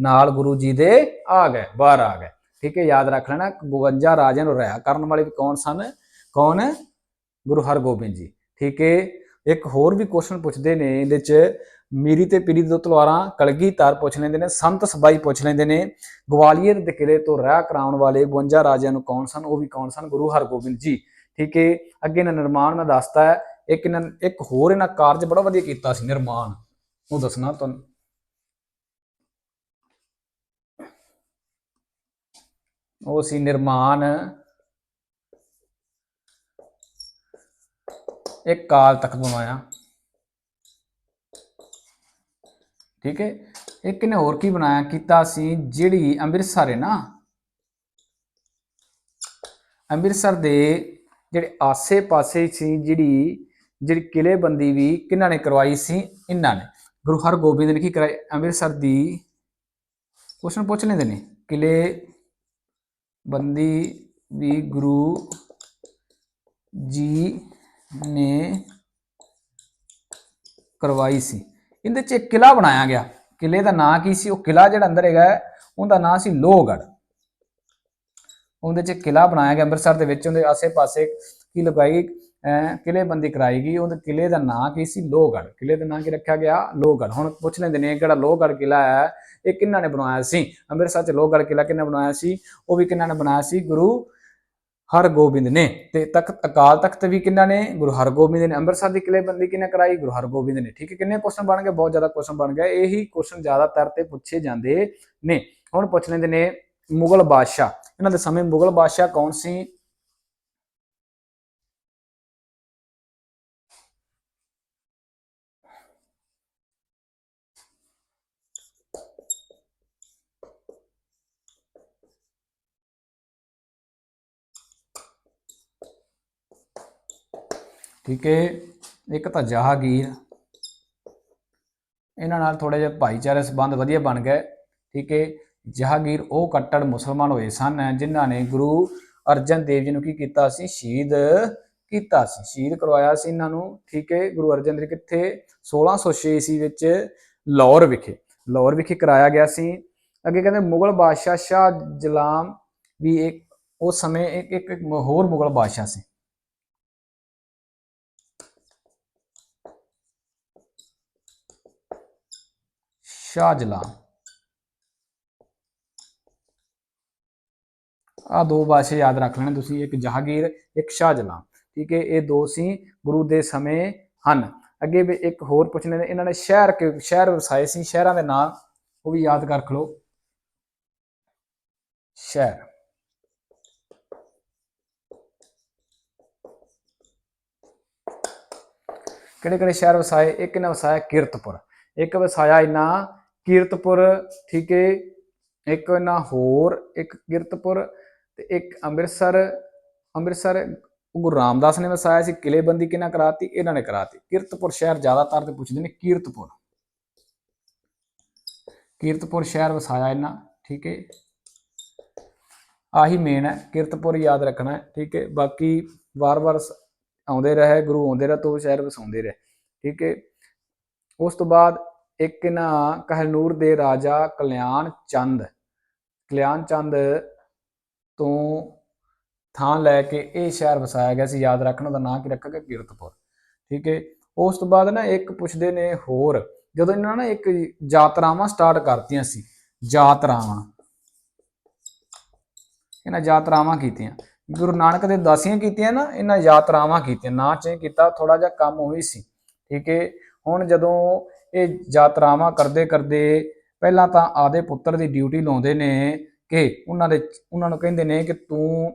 ਨਾਲ ਗੁਰੂ ਜੀ ਦੇ ਆ ਗਏ, ਬਾਹਰ ਆ ਗਏ। ਠੀਕ ਹੈ, ਯਾਦ ਰੱਖ ਲੈਣਾ 52 ਰਾਜਿਆਂ ਨੂੰ ਰਿਆ ਕਰਨ ਵਾਲੇ ਵੀ ਕੌਣ ਸਨ? ਕੌਣ? ਗੁਰੂ ਹਰਗੋਬਿੰਦ ਜੀ। ਠੀਕ ਹੈ, ਇੱਕ ਹੋਰ ਵੀ ਕੁਐਸਚਨ ਪੁੱਛਦੇ ਨੇ, ਇਹਦੇ ਚ ਮੀਰੀ ਤੇ ਪੀਰੀ ਦੋ ਤਲਵਾਰਾਂ ਕਲਗੀਧਰ ਪੁੱਛ ਲੈਂਦੇ ਨੇ, ਸੰਤ ਸਬਾਈ ਪੁੱਛ ਲੈਂਦੇ ਨੇ, ਗਵਾਲੀਅਰ ਦੇ ਕਿਲੇ ਤੋਂ ਰਹਿ ਕਰਾਉਣ ਵਾਲੇ 52 ਰਾਜਿਆਂ ਨੂੰ ਕੌਣ ਸਨ? ਉਹ ਵੀ ਕੌਣ ਸਨ? ਗੁਰੂ ਹਰਗੋਬਿੰਦ ਜੀ। ਠੀਕ ਹੈ, ਅੱਗੇ ਇਹਨਾਂ ਨਿਰਮਾਣ ਮੈਂ ਦੱਸਤਾ ਹੈ, ਇੱਕ ਇਹਨਾਂ, ਇੱਕ ਹੋਰ ਇਹਨਾਂ ਕਾਰਜ ਬੜਾ ਵਧੀਆ ਕੀਤਾ ਸੀ, ਨਿਰਮਾਣ। ਉਹ ਦੱਸਣਾ ਤੁਹਾਨੂੰ। ਉਹ ਸੀ ਨਿਰਮਾਣ। ਇੱਕ ਕਾਲ ਤਖਤ ਬਣਾਇਆ ਠੀਕ ਹੈ। ਇੱਕ ਨੇ ਹੋਰ ਕੀ ਬਣਾਇਆ? ਕੀਤਾ ਸੀ ਜਿਹੜੀ ਅੰਮ੍ਰਿਤਸਰ ਹੈ ਨਾ। ਅੰਮ੍ਰਿਤਸਰ ਦੇ ਜਿਹੜੇ ਆਸੇ-ਪਾਸੇ ਸੀ, ਜਿਹੜੀ ਜਿਹੜੀ ਕਿਲੇਬੰਦੀ ਵੀ ਕਿਹਨਾਂ ਨੇ ਕਰਵਾਈ ਸੀ? ਇਹਨਾਂ ਨੇ। ਗੁਰੂ ਹਰਗੋਬਿੰਦ ਨੇ ਕੀ ਕਰਾਈ ਅੰਮ੍ਰਿਤਸਰ ਦੀ ਕੁਐਸਚਨ ਪੁੱਛ ਲੈਂਦੇ ਨੇ। ਕਿਲੇ ਬੰਦੀ ਵੀ ਗੁਰੂ ਜੀ ਨੇ ਕਰਵਾਈ ਸੀ। ਇਹਦੇ ਚ ਇੱਕ ਕਿਲਾ ਬਣਾਇਆ ਗਿਆ। ਕਿਲੇ ਦਾ ਨਾਂ ਕੀ ਸੀ? ਉਹ ਕਿਲਾ ਜਿਹੜਾ ਅੰਦਰ ਹੈਗਾ, ਉਹਦਾ ਨਾਂ ਸੀ ਲੋਹਗੜ੍ਹ। ਉਹਦੇ ਚ ਕਿਲਾ ਬਣਾਇਆ ਗਿਆ ਅੰਮ੍ਰਿਤਸਰ ਦੇ ਵਿੱਚ। ਉਹਦੇ ਆਸੇ-ਪਾਸੇ ਕੀ ਲਗਾਈ ਅਹ ਕਿਲੇਬੰਦੀ ਕਰਾਈ ਗਈ। ਉਹਦੇ ਕਿਲੇ ਦਾ ਨਾਂ ਕੀ ਸੀ? ਲੋਹਗੜ੍ਹ। ਕਿਲੇ ਦਾ ਨਾਂ ਕੀ ਰੱਖਿਆ ਗਿਆ? ਲੋਹਗੜ੍ਹ। ਹੁਣ ਪੁੱਛ ਲੈਂਦੇ ਨੇ ਕਿਹੜਾ ਲੋਹਗੜ੍ਹ ਕਿਲਾ ਹੈ? ਇਹ ਕਿਹਨਾਂ ਨੇ ਬਣਾਇਆ ਸੀ? ਅੰਮ੍ਰਿਤਸਰ ਚ ਲੋਹਗੜ੍ਹ ਕਿਲਾ ਕਿਹਨੇ ਬਣਾਇਆ ਸੀ? ਉਹ ਵੀ ਕਿਹਨਾਂ ਨੇ ਬਣਾਇਆ ਸੀ? ਗੁਰੂ ਹਰਗੋਬਿੰਦ ਨੇ। ਤੇ ਤਖਤ, ਅਕਾਲ ਤਖਤ ਵੀ ਕਿਹਨਾਂ ਨੇ? ਗੁਰੂ ਹਰਗੋਬਿੰਦ ਨੇ। ਅੰਮ੍ਰਿਤਸਰ ਦੀ ਕਿਲੇਬੰਦੀ ਕਿੰਨੇ ਕਰਾਈ? ਗੁਰੂ ਹਰਗੋਬਿੰਦ ਨੇ। ਠੀਕ ਹੈ, ਕਿੰਨੇ ਕੁਐਸਚਨ ਬਣ ਗਏ? ਬਹੁਤ ਜ਼ਿਆਦਾ ਕੁਐਸਚਨ ਬਣ ਗਏ। ਇਹੀ ਕੁਐਸਚਨ ਜ਼ਿਆਦਾਤਰ ਤੇ ਪੁੱਛੇ ਜਾਂਦੇ ਨੇ। ਹੁਣ ਪੁੱਛ ਲੈਂਦੇ ਨੇ ਮੁਗਲ ਬਾਦਸ਼ਾਹ। ਇਹਨਾਂ ਦੇ ਸਮੇਂ ਮੁਗਲ ਬਾਦਸ਼ਾਹ ਕੌਣ ਸੀ? ਠੀਕ ਹੈ, ਇੱਕ ਤਾਂ ਜਹਾਂਗੀਰ, ਇਹਨਾਂ ਨਾਲ ਥੋੜੇ ਜਿਹਾ ਭਾਈਚਾਰੇ ਸੰਬੰਧ ਵਧੀਆ ਬਣ ਗਏ, ਠੀਕ ਹੈ, ਜਹਾਂਗੀਰ ਉਹ ਕੱਟੜ ਮੁਸਲਮਾਨ ਹੋਏ ਸਨ ਜਿਨ੍ਹਾਂ ਨੇ ਗੁਰੂ ਅਰਜਨ ਦੇਵ ਜੀ ਨੂੰ ਕੀ ਕੀਤਾ ਸੀ, ਸ਼ਹੀਦ ਕੀਤਾ ਸੀ, ਸ਼ਹੀਦ ਕਰਵਾਇਆ ਸੀ ਇਹਨਾਂ ਨੂੰ, ਠੀਕ ਹੈ, ਗੁਰੂ ਅਰਜਨ ਦੇਵ ਕਿੱਥੇ 1606 ਈਸਵੀ ਵਿੱਚ ਲਾਹੌਰ ਵਿਖੇ ਲਾਹੌਰ ਵਿਖੇ ਕਰਾਇਆ ਗਿਆ ਸੀ, ਅੱਗੇ ਕਹਿੰਦੇ ਮੁਗਲ ਬਾਦਸ਼ਾਹ ਸ਼ਾਹ ਜਲਾਮ ਵੀ ਇੱਕ, ਉਸ ਸਮੇਂ ਇੱਕ ਇੱਕ ਇੱਕ ਹੋਰ ਮੁਗਲ ਬਾਦਸ਼ਾਹ ਸੀ। ਸ਼ਾਹ ਜਲਾਮ ਆ ਦੋ ਬਾਦਸ਼ਾਹ ਯਾਦ ਰੱਖ ਲੈਣੇ ਤੁਸੀਂ, ਇੱਕ ਜਹਾਂਗੀਰ, ਇੱਕ ਸ਼ਾਹ ਜਲਾਮ ਠੀਕ ਹੈ, ਇਹ ਦੋ ਸੀ ਗੁਰੂ ਦੇ ਸਮੇਂ ਹਨ। ਅੱਗੇ ਵੀ ਇੱਕ ਹੋਰ ਪੁੱਛਣੇ ਨੇ ਇਹਨਾਂ ਨੇ ਸ਼ਹਿਰ ਕਿ, ਸ਼ਹਿਰ ਵਸਾਏ ਸੀ, ਸ਼ਹਿਰਾਂ ਦੇ ਨਾਮ ਉਹ ਵੀ ਯਾਦ ਕਰ ਲਓ ਸ਼ਹਿਰ। ਕਿਹੜੇ ਕਿਹੜੇ ਸ਼ਹਿਰ ਵਸਾਏ? ਇੱਕ ਨੇ ਵਸਾਇਆ ਕੀਰਤਪੁਰ, ਇੱਕ ਵਸਾਇਆ ਇਹਨਾਂ ਕੀਰਤਪੁਰ, ਠੀਕ ਹੈ ਇੱਕ ਨਾ ਹੋਰ, ਇੱਕ ਕੀਰਤਪੁਰ ਤੇ ਇੱਕ ਅੰਮ੍ਰਿਤਸਰ ਅੰਮ੍ਰਿਤਸਰ ਗੁਰੂ ਰਾਮਦਾਸ ਨੇ ਵਸਾਇਆ ਸੀ ਕਿਲੇਬੰਦੀ ਕਿਹਨਾਂ ਕਰਾਤੀ? ਇਹਨਾਂ ਨੇ ਕਰਾਤੀ। ਕੀਰਤਪੁਰ ਸ਼ਹਿਰ ਜ਼ਿਆਦਾਤਰ ਤੇ ਪੁੱਛਦੇ ਨੇ ਕੀਰਤਪੁਰ। ਕੀਰਤਪੁਰ ਸ਼ਹਿਰ ਵਸਾਇਆ ਇਹਨਾਂ, ਠੀਕ ਹੈ ਆਹੀ ਮੇਨ ਹੈ, ਕੀਰਤਪੁਰ ਯਾਦ ਰੱਖਣਾ ਹੈ ਠੀਕ ਹੈ ਬਾਕੀ ਵਾਰ-ਵਾਰ ਸ- ਆਉਂਦੇ ਰਹੇ, ਗੁਰੂ ਆਉਂਦੇ ਰਹੇ, ਤੋਂ ਸ਼ਹਿਰ ਵਸਾਉਂਦੇ ਰਹੇ, ਠੀਕ ਹੈ ਉਸ ਤੋਂ ਬਾਅਦ ਇੱਕ ਇਹਨਾਂ ਕਹਿਨੂਰ ਦੇ ਰਾਜਾ ਕਲਿਆਣ ਚੰਦ। ਕਲਿਆਣ ਚੰਦ ਤੋਂ ਥਾਂ ਲੈ ਕੇ ਇਹ ਸ਼ਹਿਰ ਵਸਾਇਆ ਗਿਆ ਸੀ। ਯਾਦ ਰੱਖਣਾ ਦਾ ਨਾਂ ਕੀ ਰੱਖਾਂਗੇ? ਕੀਰਤਪੁਰ ਠੀਕ ਹੈ? ਉਸ ਤੋਂ ਬਾਅਦ ਨਾ ਇੱਕ ਪੁੱਛਦੇ ਨੇ ਹੋਰ, ਜਦੋਂ ਇਹਨਾਂ ਨੇ ਇੱਕ ਯਾਤਰਾਵਾਂ ਸਟਾਰਟ ਕਰਤੀਆਂ ਸੀ, ਯਾਤਰਾਵਾਂ। ਇਹਨਾਂ ਯਾਤਰਾਵਾਂ ਕੀਤੀਆਂ। ਗੁਰੂ ਨਾਨਕ ਦੇ ਦਾਸੀਆਂ ਕੀਤੀਆਂ ਨਾ, ਇਹਨਾਂ ਯਾਤਰਾਵਾਂ ਕੀਤੀਆਂ। ਨਾ ਚੇ ਕੀਤਾ ਥੋੜਾ ਜਿਹਾ ਕੰਮ ਹੋਈ ਸੀ। ਠੀਕ ਹੈ? ਹੁਣ ਜਦੋਂ ਇਹ ਯਾਤਰਾਵਾਂ ਕਰਦੇ ਕਰਦੇ ਪਹਿਲਾਂ ਤਾਂ ਆਦੇ ਪੁੱਤਰ ਦੀ ਡਿਊਟੀ ਲਾਉਂਦੇ ਨੇ ਕਿ ਉਹਨਾਂ ਦੇ ਉਹਨਾਂ ਨੂੰ ਕਹਿੰਦੇ ਨੇ ਕਿ ਤੂੰ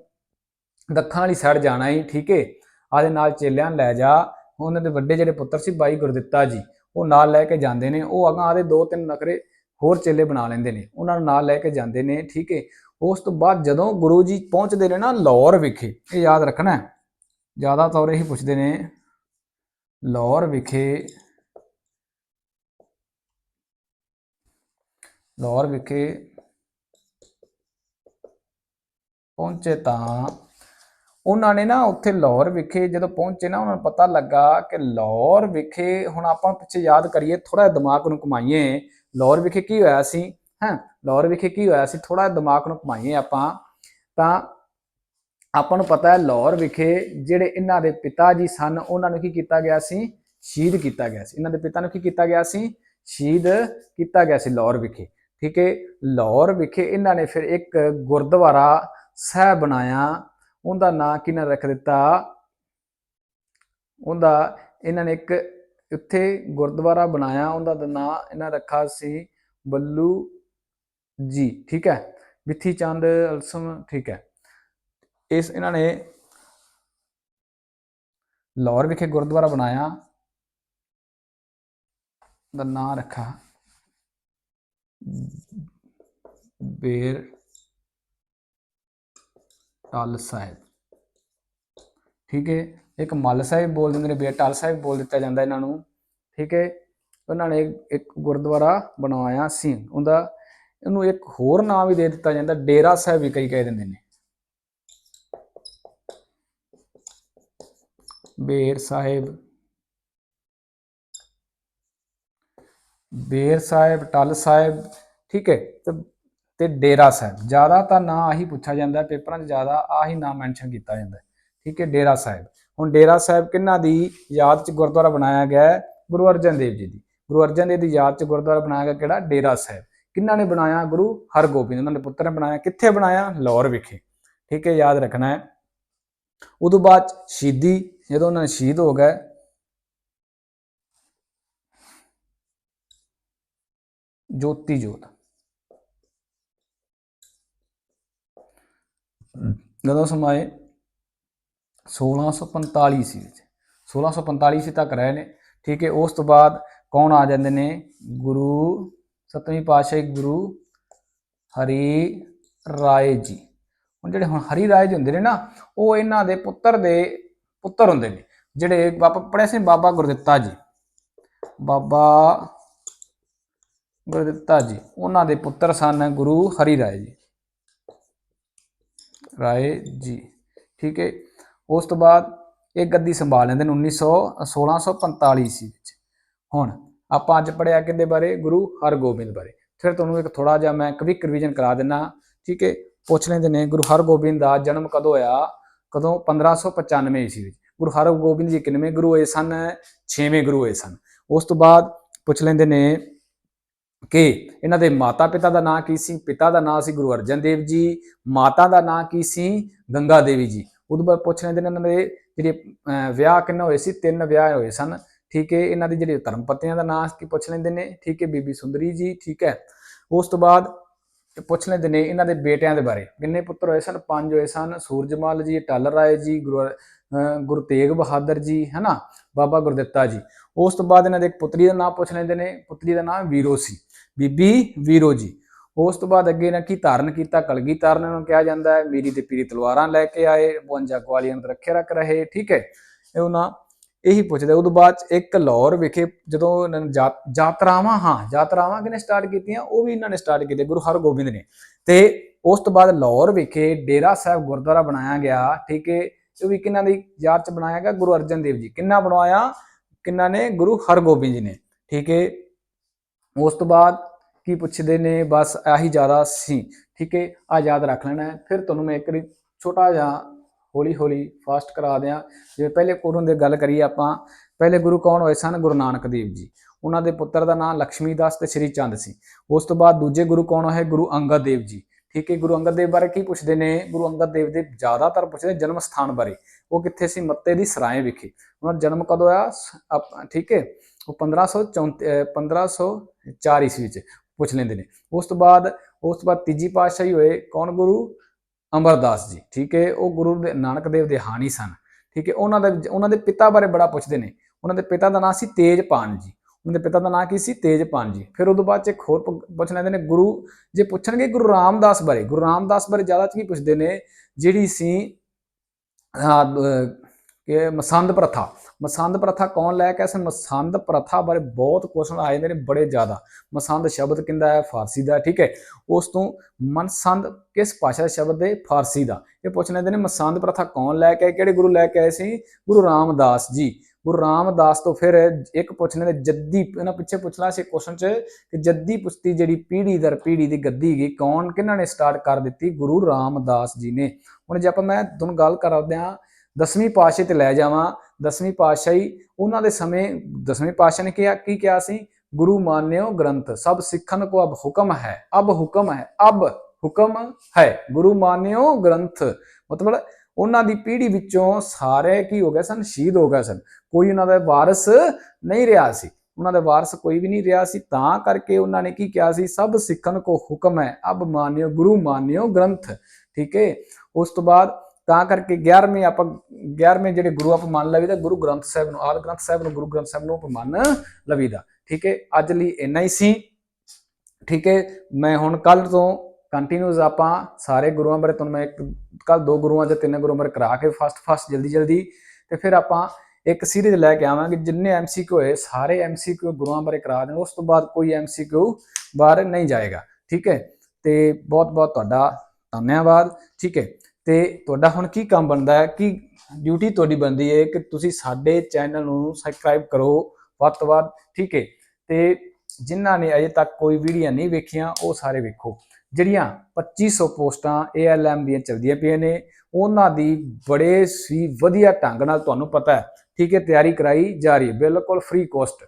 ਦੱਖਣ ਵਾਲੀ ਸਾਈਡ ਜਾਣਾ ਹੀ ਠੀਕ ਹੈ ਆਦੇ ਨਾਲ ਚੇਲਿਆਂ ਲੈ ਜਾ। ਉਹਨਾਂ ਦੇ ਵੱਡੇ ਜਿਹੜੇ ਪੁੱਤਰ ਸੀ ਬਾਈ ਗੁਰਦਿੱਤਾ ਜੀ, ਉਹ ਨਾਲ ਲੈ ਕੇ ਜਾਂਦੇ ਨੇ। ਉਹ ਅਗਾਂ ਆਦੇ ਦੋ ਤਿੰਨ ਨਖਰੇ ਹੋਰ ਚੇਲੇ ਬਣਾ ਲੈਂਦੇ ਨੇ। ਉਹਨਾਂ ਨੂੰ ਨਾਲ ਲੈ ਕੇ ਜਾਂਦੇ ਨੇ, ਠੀਕ ਹੈ ਉਸ ਤੋਂ ਬਾਅਦ ਜਦੋਂ ਗੁਰੂ ਜੀ ਪਹੁੰਚਦੇ ਨੇ ਨਾ ਲਾਹੌਰ ਵਿਖੇ, ਇਹ ਯਾਦ ਰੱਖਣਾ ਹੈ ਜ਼ਿਆਦਾ ਤੌਰ ਇਹੀ ਪੁੱਛਦੇ ਨੇ, ਲਾਹੌਰ ਵਿਖੇ ਲਾਹੌਰ ਵਿਖੇ ਪਹੁੰਚੇ ਤਾਂ ਉਹਨਾਂ ਨੇ ਨਾ ਉੱਥੇ ਲਾਹੌਰ ਵਿਖੇ ਜਦੋਂ ਪਹੁੰਚੇ ਨਾ ਉਹਨਾਂ ਨੂੰ ਪਤਾ ਲੱਗਾ ਕਿ ਲਾਹੌਰ ਵਿਖੇ ਹੁਣ ਆਪਾਂ ਪਿੱਛੇ ਯਾਦ ਕਰੀਏ ਥੋੜਾ ਦਿਮਾਗ ਨੂੰ ਕਮਾਈਏ ਲਾਹੌਰ ਵਿਖੇ ਕੀ ਹੋਇਆ ਸੀ? ਹਾਂ, ਲਾਹੌਰ ਵਿਖੇ ਕੀ ਹੋਇਆ ਸੀ? ਥੋੜਾ ਦਿਮਾਗ ਨੂੰ ਕਮਾਈਏ ਆਪਾਂ। ਤਾਂ ਆਪਾਂ ਨੂੰ ਪਤਾ ਹੈ ਲਾਹੌਰ ਵਿਖੇ ਜਿਹੜੇ ਇਹਨਾਂ ਦੇ ਪਿਤਾ ਜੀ ਸਨ, ਉਹਨਾਂ ਨੂੰ ਕੀ ਕੀਤਾ ਗਿਆ ਸੀ? ਸ਼ਹੀਦ ਕੀਤਾ ਗਿਆ ਸੀ। ਇਹਨਾਂ ਦੇ ਪਿਤਾ ਨੂੰ ਕੀ ਕੀਤਾ ਗਿਆ ਸੀ? ਸ਼ਹੀਦ ਕੀਤਾ ਗਿਆ ਸੀ ਲਾਹੌਰ ਵਿਖੇ। ਠੀਕ ਹੈ, ਲਾਹੌਰ ਵਿਖੇ ਇਹਨਾਂ ਨੇ ਫਿਰ ਇੱਕ ਗੁਰਦੁਆਰਾ ਸਾਹਿਬ ਬਣਾਇਆ। ਉਹਦਾ ਨਾਂ ਕਿਹਨਾਂ ਰੱਖ ਦਿੱਤਾ? ਉਹਦਾ ਇਹਨਾਂ ਨੇ ਇੱਕ ਉੱਥੇ ਗੁਰਦੁਆਰਾ ਬਣਾਇਆ, ਉਹਦਾ ਦਾ ਨਾਂ ਇਹਨਾਂ ਰੱਖਾ ਸੀ ਬੱਲੂ ਜੀ, ਠੀਕ ਹੈ ਮਿੱਥੀ ਚੰਦ ਅਲਸਮ, ਠੀਕ ਹੈ। ਇਸ ਇਹਨਾਂ ਨੇ ਲਾਹੌਰ ਵਿਖੇ ਗੁਰਦੁਆਰਾ ਬਣਾਇਆ। ਦਾ ਨਾਂ ਰੱਖਾ ਬੇਰ ਟਲ ਸਾਹਿਬ। ਠੀਕ ਹੈ, ਇੱਕ ਮੱਲ ਸਾਹਿਬ ਬੋਲ ਦਿੰਦੇ ਨੇ, ਬੇਰ ਟਲ ਸਾਹਿਬ ਬੋਲ ਦਿੱਤਾ ਜਾਂਦਾ ਇਹਨਾਂ ਨੂੰ। ਠੀਕ ਹੈ, ਉਹਨਾਂ ਨੇ ਇੱਕ ਗੁਰਦੁਆਰਾ ਬਣਵਾਇਆ ਸੀ। ਉਹਦਾ ਇਹਨੂੰ ਇੱਕ ਹੋਰ ਨਾਮ ਵੀ ਦੇ ਦਿੱਤਾ ਜਾਂਦਾ, ਡੇਰਾ ਸਾਹਿਬ ਵੀ ਕਈ ਕਹਿ ਦਿੰਦੇ ਨੇ। ਬੇਰ ਸਾਹਿਬ ਬੇਰ ਸਾਹਿਬ, ਟਲ ਸਾਹਿਬ, ਠੀਕ ਹੈ, ਤੇ ਡੇਰਾ ਸਾਹਿਬ। ਜ਼ਿਆਦਾ ਤਾਂ ਨਾਂ ਆਹੀ ਪੁੱਛਿਆ ਜਾਂਦਾ, ਪੇਪਰਾਂ 'ਚ ਜ਼ਿਆਦਾ ਆਹੀ ਨਾਂ ਮੈਂਸ਼ਨ ਕੀਤਾ ਜਾਂਦਾ ਠੀਕ ਹੈ, ਡੇਰਾ ਸਾਹਿਬ। ਹੁਣ ਡੇਰਾ ਸਾਹਿਬ ਕਿਹਨਾਂ ਦੀ ਯਾਦ 'ਚ ਗੁਰਦੁਆਰਾ ਬਣਾਇਆ ਗਿਆ ਗੁਰੂ ਅਰਜਨ ਦੇਵ ਜੀ ਦੀ। ਗੁਰੂ ਅਰਜਨ ਦੇਵ ਦੀ ਯਾਦ 'ਚ ਗੁਰਦੁਆਰਾ ਬਣਾਇਆ ਗਿਆ ਕਿਹੜਾ? ਡੇਰਾ ਸਾਹਿਬ। ਕਿਹਨਾਂ ਨੇ ਬਣਾਇਆ? ਗੁਰੂ ਹਰਗੋਬਿੰਦ। ਉਹਨਾਂ ਦੇ ਪੁੱਤਰ ਨੇ ਬਣਾਇਆ। ਕਿੱਥੇ ਬਣਾਇਆ? ਲਾਹੌਰ ਵਿਖੇ। ਠੀਕ ਹੈ, ਯਾਦ ਰੱਖਣਾ ਹੈ। ਉਦੋਂ ਬਾਅਦ ਸ਼ਹੀਦੀ, ਜਦੋਂ ਉਹਨਾਂ ਨੇ ਸ਼ਹੀਦ ਹੋ ਗਏ ਜੋਤੀ ਜੋਤ। ਜਦੋਂ ਸਮਾਏ 1645 ਸੀ ਵਿੱਚ 1645 ਸੀ ਤੱਕ ਰਹੇ ਨੇ, ਠੀਕ ਹੈ, ਉਸ ਤੋਂ ਬਾਅਦ ਕੌਣ ਆ ਜਾਂਦੇ ਨੇ? ਗੁਰੂ ਸਤਵੀਂ ਪਾਤਸ਼ਾਹੀ ਗੁਰੂ ਹਰੀ ਰਾਏ ਜੀ। ਹੁਣ ਜਿਹੜੇ ਹੁਣ ਹਰੀ ਰਾਏ ਜੀ ਹੁੰਦੇ ਨੇ ਨਾ, ਉਹ ਇਹਨਾਂ ਦੇ ਪੁੱਤਰ ਦੇ ਪੁੱਤਰ ਹੁੰਦੇ ਨੇ, ਜਿਹੜੇ ਬਾਬਾ ਪੜ੍ਹਿਆ ਸੀ ਬਾਬਾ ਗੁਰਦਿੱਤਾ ਜੀ। ਬਾਬਾ ਗੁਰਦਿੱਤਾ ਜੀ, ਉਹਨਾਂ ਦੇ ਪੁੱਤਰ ਸਨ ਗੁਰੂ ਹਰੀ ਰਾਏ ਜੀ। ਰਾਏ ਜੀ, ਠੀਕ ਹੈ। ਉਸ ਤੋਂ ਬਾਅਦ ਇਹ ਗੱਦੀ ਸੰਭਾਲ ਲੈਂਦੇ ਨੇ 1900 1645 ਈਸਵੀ ਵਿੱਚ। ਹੁਣ ਆਪਾਂ ਅੱਜ ਪੜਿਆ ਕਿਹਦੇ ਬਾਰੇ? ਗੁਰੂ ਹਰਗੋਬਿੰਦ ਬਾਰੇ। ਫਿਰ ਤੁਹਾਨੂੰ ਇੱਕ ਥੋੜਾ ਜਿਹਾ ਮੈਂ ਕਵਿਕ ਰਿਵੀਜ਼ਨ ਕਰਾ ਦਿੰਨਾ, ਠੀਕ ਹੈ। ਪੁੱਛ ਲੈਂਦੇ ਨੇ ਗੁਰੂ ਹਰਗੋਬਿੰਦ ਦਾ ਜਨਮ ਕਦੋਂ ਹੋਇਆ? ਕਦੋਂ? 1595 ਈਸਵੀ ਵਿੱਚ। ਗੁਰੂ ਹਰਗੋਬਿੰਦ ਜੀ ਕਿੰਨਵੇਂ ਗੁਰੂ ਹੋਏ ਸਨ? ਛੇਵੇਂ ਗੁਰੂ ਹੋਏ ਸਨ। ਉਸ ਤੋਂ ਬਾਅਦ ਪੁੱਛ ਲੈਂਦੇ ਨੇ ਕਿ ਇਹਨਾਂ ਦੇ ਮਾਤਾ ਪਿਤਾ ਦਾ ਨਾਂ ਕੀ ਸੀ? ਪਿਤਾ ਦਾ ਨਾਂ ਸੀ ਗੁਰੂ ਅਰਜਨ ਦੇਵ ਜੀ, ਮਾਤਾ ਦਾ ਨਾਂ ਕੀ ਸੀ? ਗੰਗਾ ਦੇਵੀ ਜੀ। ਉਦੋਂ ਬਾਅਦ ਪੁੱਛ ਲੈਂਦੇ ਨੇ ਇਹਨਾਂ ਦੇ ਜਿਹੜੇ ਵਿਆਹ ਕਿੰਨੇ ਹੋਏ ਸੀ? ਤਿੰਨ ਵਿਆਹ ਹੋਏ ਸਨ। ਠੀਕ ਹੈ, ਇਹਨਾਂ ਦੇ ਜਿਹੜੇ ਧਰਮ ਪਤਨੀਆਂ ਦਾ ਨਾਂ ਕੀ ਪੁੱਛ ਲੈਂਦੇ ਨੇ? ਠੀਕ ਹੈ, ਬੀਬੀ ਸੁੰਦਰੀ ਜੀ, ਠੀਕ ਹੈ। ਉਸ ਤੋਂ ਬਾਅਦ ਪੁੱਛ ਲੈਂਦੇ ਨੇ ਇਹਨਾਂ ਦੇ ਬੇਟਿਆਂ ਦੇ ਬਾਰੇ। ਕਿੰਨੇ ਪੁੱਤਰ ਹੋਏ ਸਨ? ਪੰਜ ਹੋਏ ਸਨ। ਸੂਰਜਮਾਲ ਜੀ ਟਾਲਰ ਰਾਏ ਜੀ, ਗੁਰੂ ਗੁਰੂ ਤੇਗ ਬਹਾਦਰ ਜੀ ਹੈਨਾ ਬਾਬਾ ਗੁਰਦਿੱਤਾ ਜੀ। ਉਸ ਤੋਂ ਬਾਅਦ ਇਹਨਾਂ ਦੇ ਇੱਕ ਪੁੱਤਰੀ ਦਾ ਨਾਮ ਪੁੱਛ ਲੈਂਦੇ ਨੇ। ਪੁੱਤਰੀ ਦਾ ਨਾਮ ਵੀਰੋ ਸੀ। ਬੀਬੀ ਵੀਰੋ ਜੀ। ਉਸ ਤੋਂ ਬਾਅਦ ਅੱਗੇ ਇਹਨਾਂ ਕੀ ਧਾਰਨ ਕੀਤਾ ਕਲਗੀ ਧਾਰਨ ਨੂੰ ਕਿਹਾ ਜਾਂਦਾ ਹੈ। ਮੀਰੀ ਤੇ ਪੀਰੀ ਤਲਵਾਰਾਂ ਲੈ ਕੇ ਆਏ 52 ਗਵਾਲੀਆਂ ਨੂੰ ਰੱਖੇ ਰੱਖ ਰਹੇ, ਠੀਕ ਹੈ। ਇਹ ਉਹਨਾਂ ਇਹੀ ਪੁੱਛਦੇ, ਉਦੋਂ ਬਾਅਦ 'ਚ ਇੱਕ ਲਾਹੌਰ ਵਿਖੇ ਜਦੋਂ ਇਹਨਾਂ ਨੇ ਜਾ- ਯਾਤਰਾਵਾਂ, ਹਾਂ, ਯਾਤਰਾਵਾਂ ਕਿਨੇ ਸਟਾਰਟ ਕੀਤੀਆਂ, ਉਹ ਵੀ ਇਹਨਾਂ ਨੇ ਸਟਾਰਟ ਕੀਤੇ, ਗੁਰੂ ਹਰਗੋਬਿੰਦ ਨੇ। ਤੇ ਉਸ ਤੋਂ ਬਾਅਦ ਲਾਹੌਰ ਵਿਖੇ ਡੇਰਾ ਸਾਹਿਬ ਗੁਰਦੁਆਰਾ ਬਣਾਇਆ ਗਿਆ, ਠੀਕ ਹੈ। ਇਹ ਵੀ ਕਿਹਨਾਂ ਦੀ ਯਾਦ ਚ ਬਣਾਇਆ ਗਿਆ? ਗੁਰੂ ਅਰਜਨ ਦੇਵ ਜੀ। ਕਿੰਨਾ ਬਣਵਾਇਆ? ਕਿੰਨਾ ਨੇ? ਗੁਰੂ ਹਰਗੋਬਿੰਦ ਜੀ ਨੇ, ਠੀਕ ਹੈ। ਉਸ ਤੋਂ ਬਾਅਦ ਕੀ ਪੁੱਛਦੇ ਨੇ, ਬਸ ਆਹੀ ਜ਼ਿਆਦਾ ਸੀ। ਠੀਕ ਹੈ, ਆ ਯਾਦ ਰੱਖ ਲੈਣਾ ਹੈ। ਫਿਰ ਤੁਹਾਨੂੰ ਮੈਂ ਇੱਕ ਵਾਰੀ ਛੋਟਾ ਜਿਹਾ ਹੌਲੀ ਹੌਲੀ ਫਾਸਟ ਕਰਾ ਦਿਆਂ। ਜਿਵੇਂ ਪਹਿਲੇ ਗੁਰੂ ਦੀ ਗੱਲ ਕਰੀਏ ਆਪਾਂ, ਪਹਿਲੇ ਗੁਰੂ ਕੌਣ ਹੋਏ ਸਨ? ਗੁਰੂ ਨਾਨਕ ਦੇਵ ਜੀ। ਉਹਨਾਂ ਦੇ ਪੁੱਤਰ ਦਾ ਨਾਮ ਲక్ష్ਮੀ ਦਾਸ ਤੇ ਸ਼੍ਰੀ ਚੰਦ ਸੀ। ਉਸ ਤੋਂ ਬਾਅਦ ਦੂਜੇ ਗੁਰੂ ਕੌਣ ਹੋਏ? ਗੁਰੂ ਅੰਗਦ ਦੇਵ ਜੀ। ਠੀਕ ਹੈ, ਗੁਰੂ ਅੰਗਦ ਦੇਵ ਬਾਰੇ ਕੀ ਪੁੱਛਦੇ ਨੇ? ਗੁਰੂ ਅੰਗਦ ਦੇਵ ਦੇ ਜ਼ਿਆਦਾਤਰ ਪੁੱਛਦੇ ਜਨਮ ਸਥਾਨ ਬਾਰੇ। ਉਹ ਕਿੱਥੇ ਸੀ? ਮੱਤੇ ਦੀ ਸਰਾਏ ਵਿਖੇ। ਉਹਨਾਂ ਦਾ ਜਨਮ ਕਦੋਂ ਹੋਇਆ? ਠੀਕ ਹੈ, ਉਹ 1534 ਅਹ 1504 ਈਸਵੀ ਵਿੱਚ ਪੁੱਛ ਲੈਂਦੇ ਨੇ। ਉਸ ਤੋਂ ਬਾਅਦ, ਉਸ ਤੋਂ ਬਾਅਦ ਤੀਜੀ ਪਾਤਸ਼ਾਹੀ ਹੋਏ ਕੌਣ ਗੁਰੂ? ਅਮਰਦਾਸ ਜੀ, ਠੀਕ ਹੈ? ਉਹ ਗੁਰੂ ਦੇ, ਨਾਨਕ ਦੇਵ ਦੇ ਹਾਣੀ ਸਨ, ਠੀਕ ਹੈ? ਉਹਨਾਂ ਦਾ, ਉਹਨਾਂ ਦੇ ਪਿਤਾ ਬਾਰੇ ਬੜਾ ਪੁੱਛਦੇ ਨੇ। ਉਹਨਾਂ ਦੇ ਪਿਤਾ ਦਾ ਨਾਮ ਸੀ ਤੇਜਪਾਨ ਜੀ। ਉਹਨਾਂ ਦੇ ਪਿਤਾ ਦਾ ਨਾਮ ਕੀ ਸੀ? ਤੇਜਪਾਨ ਜੀ। ਫਿਰ ਉਦੋਂ ਬਾਅਦ ਚ ਇੱਕ ਹੋਰ ਪ- ਪੁੱਛ ਲੈਂਦੇ ਨੇ, ਗੁਰੂ, ਜੇ ਪੁੱਛਣਗੇ ਗੁਰੂ ਰਾਮਦਾਸ ਬਾਰੇ, ਗੁਰੂ ਰਾਮਦਾਸ ਬਾਰੇ ਜ਼ਿਆਦਾ ਚ ਕੀ ਪੁੱਛਦੇ ਨੇ? ਜਿਹੜੀ ਸੀ ਕਿ ਮਸੰਦ ਪ੍ਰਥਾ। ਮਸੰਦ ਪ੍ਰਥਾ ਕੌਣ ਲੈ ਕੇ ਆਇਆ ਸੀ? ਮਸੰਦ ਪ੍ਰਥਾ ਬਾਰੇ ਬਹੁਤ ਕੁਐਸਚਨ ਆਏ ਨੇ, ਬੜੇ ਜ਼ਿਆਦਾ। ਮਸੰਦ ਸ਼ਬਦ ਕਿੰਦਾ ਹੈ? ਫਾਰਸੀ ਦਾ, ਠੀਕ ਹੈ? ਉਸ ਤੋਂ ਮਨਸੰਦ ਕਿਸ ਭਾਸ਼ਾ ਦਾ ਸ਼ਬਦ ਹੈ ਫਾਰਸੀ ਦਾ। ਇਹ ਪੁੱਛ ਲੈਂਦੇ ਨੇ, ਮਸੰਦ ਪ੍ਰਥਾ ਕੌਣ ਲੈ ਕੇ ਆਏ ਕਿਹੜੇ ਗੁਰੂ ਲੈ ਕੇ ਆਏ ਸੀ? ਗੁਰੂ ਰਾਮਦਾਸ ਜੀ। ਗੁਰੂ ਰਾਮਦਾਸ ਤੋਂ ਫਿਰ ਇੱਕ ਪੁੱਛ ਲੈਂਦੇ, ਜੱਦੀ, ਇਹਨਾਂ ਪਿੱਛੇ ਪੁੱਛਣਾ ਸੀ ਕੁਐਸਚਨ ਚ ਕਿ ਜੱਦੀ ਪੁਸ਼ਤੀ ਜਿਹੜੀ ਪੀੜ੍ਹੀ ਦਰ ਪੀੜ੍ਹੀ ਦੀ ਗੱਦੀ ਗਈ, ਕੌਣ, ਕਿਹਨਾਂ ਨੇ ਸਟਾਰਟ ਕਰ ਦਿੱਤੀ? ਗੁਰੂ ਰਾਮਦਾਸ ਜੀ ਨੇ। ਹੁਣ ਜੇ ਆਪਾਂ ਮੈਂ ਤੁਹਾਨੂੰ ਗੱਲ ਕਰਦਿਆਂ ਦਸਵੀਂ ਪਾਤਸ਼ਾਹੀ ਤੇ ਲੈ ਜਾਵਾਂ, ਦਸਵੀਂ ਪਾਤਸ਼ਾਹੀ, ਉਹਨਾਂ ਦੇ ਸਮੇਂ, ਦਸਵੀਂ ਪਾਤਸ਼ਾਹ ਨੇ ਕਿਹਾ, ਕੀ ਕਿਹਾ ਸੀ? ਗੁਰੂ ਮਾਨਿਓ ਗ੍ਰੰਥ, ਸਭ ਸਿੱਖਣ ਕੋ ਅਬ ਹੁਕਮ ਹੈ, ਅਬ ਹੁਕਮ ਹੈ, ਅਬ ਹੁਕਮ ਹੈ, ਗੁਰੂ ਮਾਨਿਓ ਗ੍ਰੰਥ। ਮਤਲਬ ਉਹਨਾਂ ਦੀ ਪੀੜ੍ਹੀ ਵਿੱਚੋਂ ਸਾਰੇ ਕੀ ਹੋ ਗਏ ਸਨ? ਸ਼ਹੀਦ ਹੋ ਗਏ ਸਨ। ਕੋਈ ਉਹਨਾਂ ਦਾ ਵਾਰਿਸ ਨਹੀਂ ਰਿਹਾ ਸੀ। ਉਹਨਾਂ ਦਾ ਵਾਰਿਸ ਕੋਈ ਵੀ ਨਹੀਂ ਰਿਹਾ ਸੀ। ਤਾਂ ਕਰਕੇ ਉਹਨਾਂ ਨੇ ਕੀ ਕਿਹਾ ਸੀ? ਸਭ ਸਿੱਖਣ ਕੋ ਹੁਕਮ ਹੈ, ਅਬ ਮਾਨਿਓ, ਗੁਰੂ ਮਾਨਿਓ ਗ੍ਰੰਥ। ਠੀਕ ਹੈ ਉਸ ਤੋਂ ਬਾਅਦ ਤਾਂ ਕਰਕੇ 11ਵੇਂ ਆਪਾਂ 11ਵੇਂ ਜਿਹੜੇ ਗੁਰੂ ਆਪਾਂ ਮੰਨ ਲਵੀਦਾ, ਗੁਰੂ ਗ੍ਰੰਥ ਸਾਹਿਬ ਨੂੰ, ਆਦ ਗ੍ਰੰਥ ਸਾਹਿਬ ਨੂੰ, ਗੁਰੂ ਗ੍ਰੰਥ ਸਾਹਿਬ ਨੂੰ ਆਪਾਂ ਮੰਨ ਲਵੀਦਾ। ਠੀਕ ਹੈ? ਅੱਜ ਲਈ ਇੰਨਾ ਹੀ ਸੀ। ਠੀਕ ਹੈ? ਮੈਂ ਹੁਣ ਕੱਲ ਤੋਂ ਕੰਟੀਨਿਊਸ ਆਪਾਂ ਸਾਰੇ ਗੁਰੂਆਂ ਬਾਰੇ ਤੁਹਾਨੂੰ ਮੈਂ ਇੱਕ ਕੱਲ ਦੋ ਗੁਰੂਆਂ ਜਾਂ ਤਿੰਨ ਗੁਰੂਆਂ ਬਾਰੇ ਕਰਾ ਕੇ ਫਸਟ ਫਸਟ ਜਲਦੀ ਜਲਦੀ ਤੇ ਫਿਰ ਆਪਾਂ ਇੱਕ ਸੀਰੀਜ਼ ਲੈ ਕੇ ਆਵਾਂਗੇ ਜਿੰਨੇ ਐਮਸੀਕਿਊ ਹੋਏ, ਸਾਰੇ ਐਮਸੀਕਿਊ ਗੁਰੂਆਂ ਬਾਰੇ ਕਰਾ ਦੇਣ। ਉਸ ਤੋਂ ਬਾਅਦ ਕੋਈ ਐਮਸੀਕਿਊ ਬਾਹਰ ਨਹੀਂ ਜਾਏਗਾ। ਠੀਕ ਹੈ? ਤੇ ਬਹੁਤ ਬਹੁਤ ਤੁਹਾਡਾ ਧੰਨਵਾਦ। ਠੀਕ ਹੈ? ਤੇ ਤੁਹਾਡਾ ਹੁਣ ਕੀ ਕੰਮ ਬਣਦਾ ਹੈ? ਕਿ ਡਿਊਟੀ ਤੁਹਾਡੀ ਬਣਦੀ ਹੈ ਕਿ ਤੁਸੀਂ ਸਾਡੇ ਚੈਨਲ ਨੂੰ ਸਬਸਕ੍ਰਾਈਬ ਕਰੋ ਵੱਧ ਤੋਂ ਵੱਧ, ਠੀਕ ਹੈ? ਤੇ ਜਿਨ੍ਹਾਂ ਨੇ ਅਜੇ ਤੱਕ ਕੋਈ ਵੀਡੀਓ ਨਹੀਂ ਵੇਖੀਆਂ, ਉਹ ਸਾਰੇ ਵੇਖੋ। ਜਿਹੜੀਆਂ 2500 ਪੋਸਟਾਂ ALM ਦੀਆਂ ਚੱਲਦੀਆਂ ਪਈਆਂ ਨੇ, ਉਹਨਾਂ ਦੀ ਬੜੇ ਸੀ ਵਧੀਆ ਢੰਗ ਨਾਲ ਤੁਹਾਨੂੰ ਪਤਾ ਹੈ, ਠੀਕ ਹੈ? ਤਿਆਰੀ ਕਰਾਈ ਜਾ ਰਹੀ ਹੈ, ਬਿਲਕੁਲ ਫ੍ਰੀ ਕੋਸਟ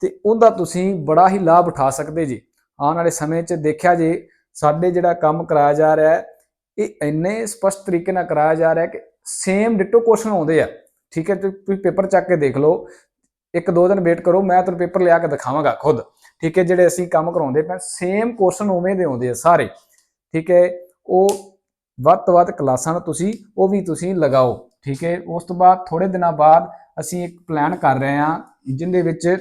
ਤੇ ਉਹਦਾ ਤੁਸੀਂ ਬੜਾ ਹੀ ਲਾਭ ਉਠਾ ਸਕਦੇ ਜੀ। ਆਉਣ ਵਾਲੇ ਸਮੇਂ 'ਚ ਦੇਖਿਆ ਜੇ, ਸਾਡੇ ਜਿਹੜਾ ਕੰਮ ਕਰਾਇਆ ਜਾ ਰਿਹਾ ਹੈ ਇਹ ਇੰਨੇ ਸਪਸ਼ਟ ਤਰੀਕੇ ਨਾਲ ਕਰਾਇਆ ਜਾ ਰਿਹਾ ਕਿ ਸੇਮ ਡਿਟੋ ਕੁਐਸਚਨ ਆਉਂਦੇ ਆ। ਠੀਕ ਹੈ ਤੁਸੀਂ ਪੇਪਰ ਚੱਕ ਕੇ ਦੇਖ ਲਓ। ਇੱਕ ਦੋ ਦਿਨ ਵੇਟ ਕਰੋ, ਮੈਂ ਤੁਹਾਨੂੰ ਪੇਪਰ ਲਿਆ ਕੇ ਦਿਖਾਵਾਂਗਾ ਖੁਦ। ਠੀਕ ਹੈ, ਜਿਹੜੇ ਅਸੀਂ ਕੰਮ ਕਰਾਉਂਦੇ ਪਏ ਸੇਮ ਕੁਐਸਚਨ ਉਵੇਂ ਦੇ ਆਉਂਦੇ ਆ ਸਾਰੇ। ਠੀਕ ਹੈ, ਉਹ ਵੱਧ ਤੋਂ ਵੱਧ ਕਲਾਸਾਂ ਨੂੰ ਤੁਸੀਂ, ਉਹ ਵੀ ਤੁਸੀਂ ਲਗਾਓ। ਠੀਕ ਹੈ, ਉਸ ਤੋਂ ਬਾਅਦ ਥੋੜੇ ਦਿਨਾਂ ਬਾਅਦ ਅਸੀਂ ਇੱਕ ਪਲਾਨ ਕਰ ਰਹੇ ਹਾਂ, ਜਿੰਦੇ ਵਿੱਚ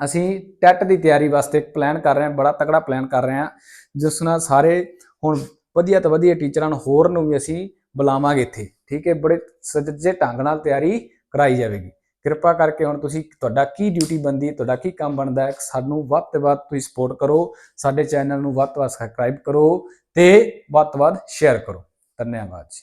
ਅਸੀਂ ਟੈਟ ਦੀ ਤਿਆਰੀ ਵਾਸਤੇ ਇੱਕ ਪਲਾਨ ਕਰ ਰਹੇ ਹਾਂ, ਬੜਾ ਤਕੜਾ ਪਲਾਨ ਕਰ ਰਹੇ ਹਾਂ, ਜਿਸ ਨਾਲ ਸਾਰੇ ਹੁਣ ਵਧੀਆ ਤੋਂ ਵਧੀਆ ਟੀਚਰਾਂ ਨੂੰ ਹੋਰ ਨੂੰ ਵੀ ਅਸੀਂ ਬੁਲਾਵਾਂਗੇ ਇੱਥੇ, ਠੀਕ ਹੈ? ਬੜੇ ਸੱਜੇ ਢੰਗ ਨਾਲ ਤਿਆਰੀ ਕਰਾਈ ਜਾਵੇਗੀ। ਕਿਰਪਾ ਕਰਕੇ ਹੁਣ ਤੁਸੀਂ ਤੁਹਾਡਾ ਕੀ ਡਿਊਟੀ ਬੰਦੀ ਤੁਹਾਡਾ ਕੀ ਕੰਮ ਬਣਦਾ ਹੈ, ਸਾਨੂੰ ਵੱਧ ਤੋਂ ਵੱਧ ਤੁਸੀਂ ਸਪੋਰਟ ਕਰੋ, ਸਾਡੇ ਚੈਨਲ ਨੂੰ ਵੱਧ ਤੋਂ ਵੱਧ ਸਬਸਕ੍ਰਾਈਬ ਕਰੋ ਤੇ ਵੱਧ ਤੋਂ ਵੱਧ ਸ਼ੇਅਰ ਕਰੋ। ਧੰਨਵਾਦ ਜੀ।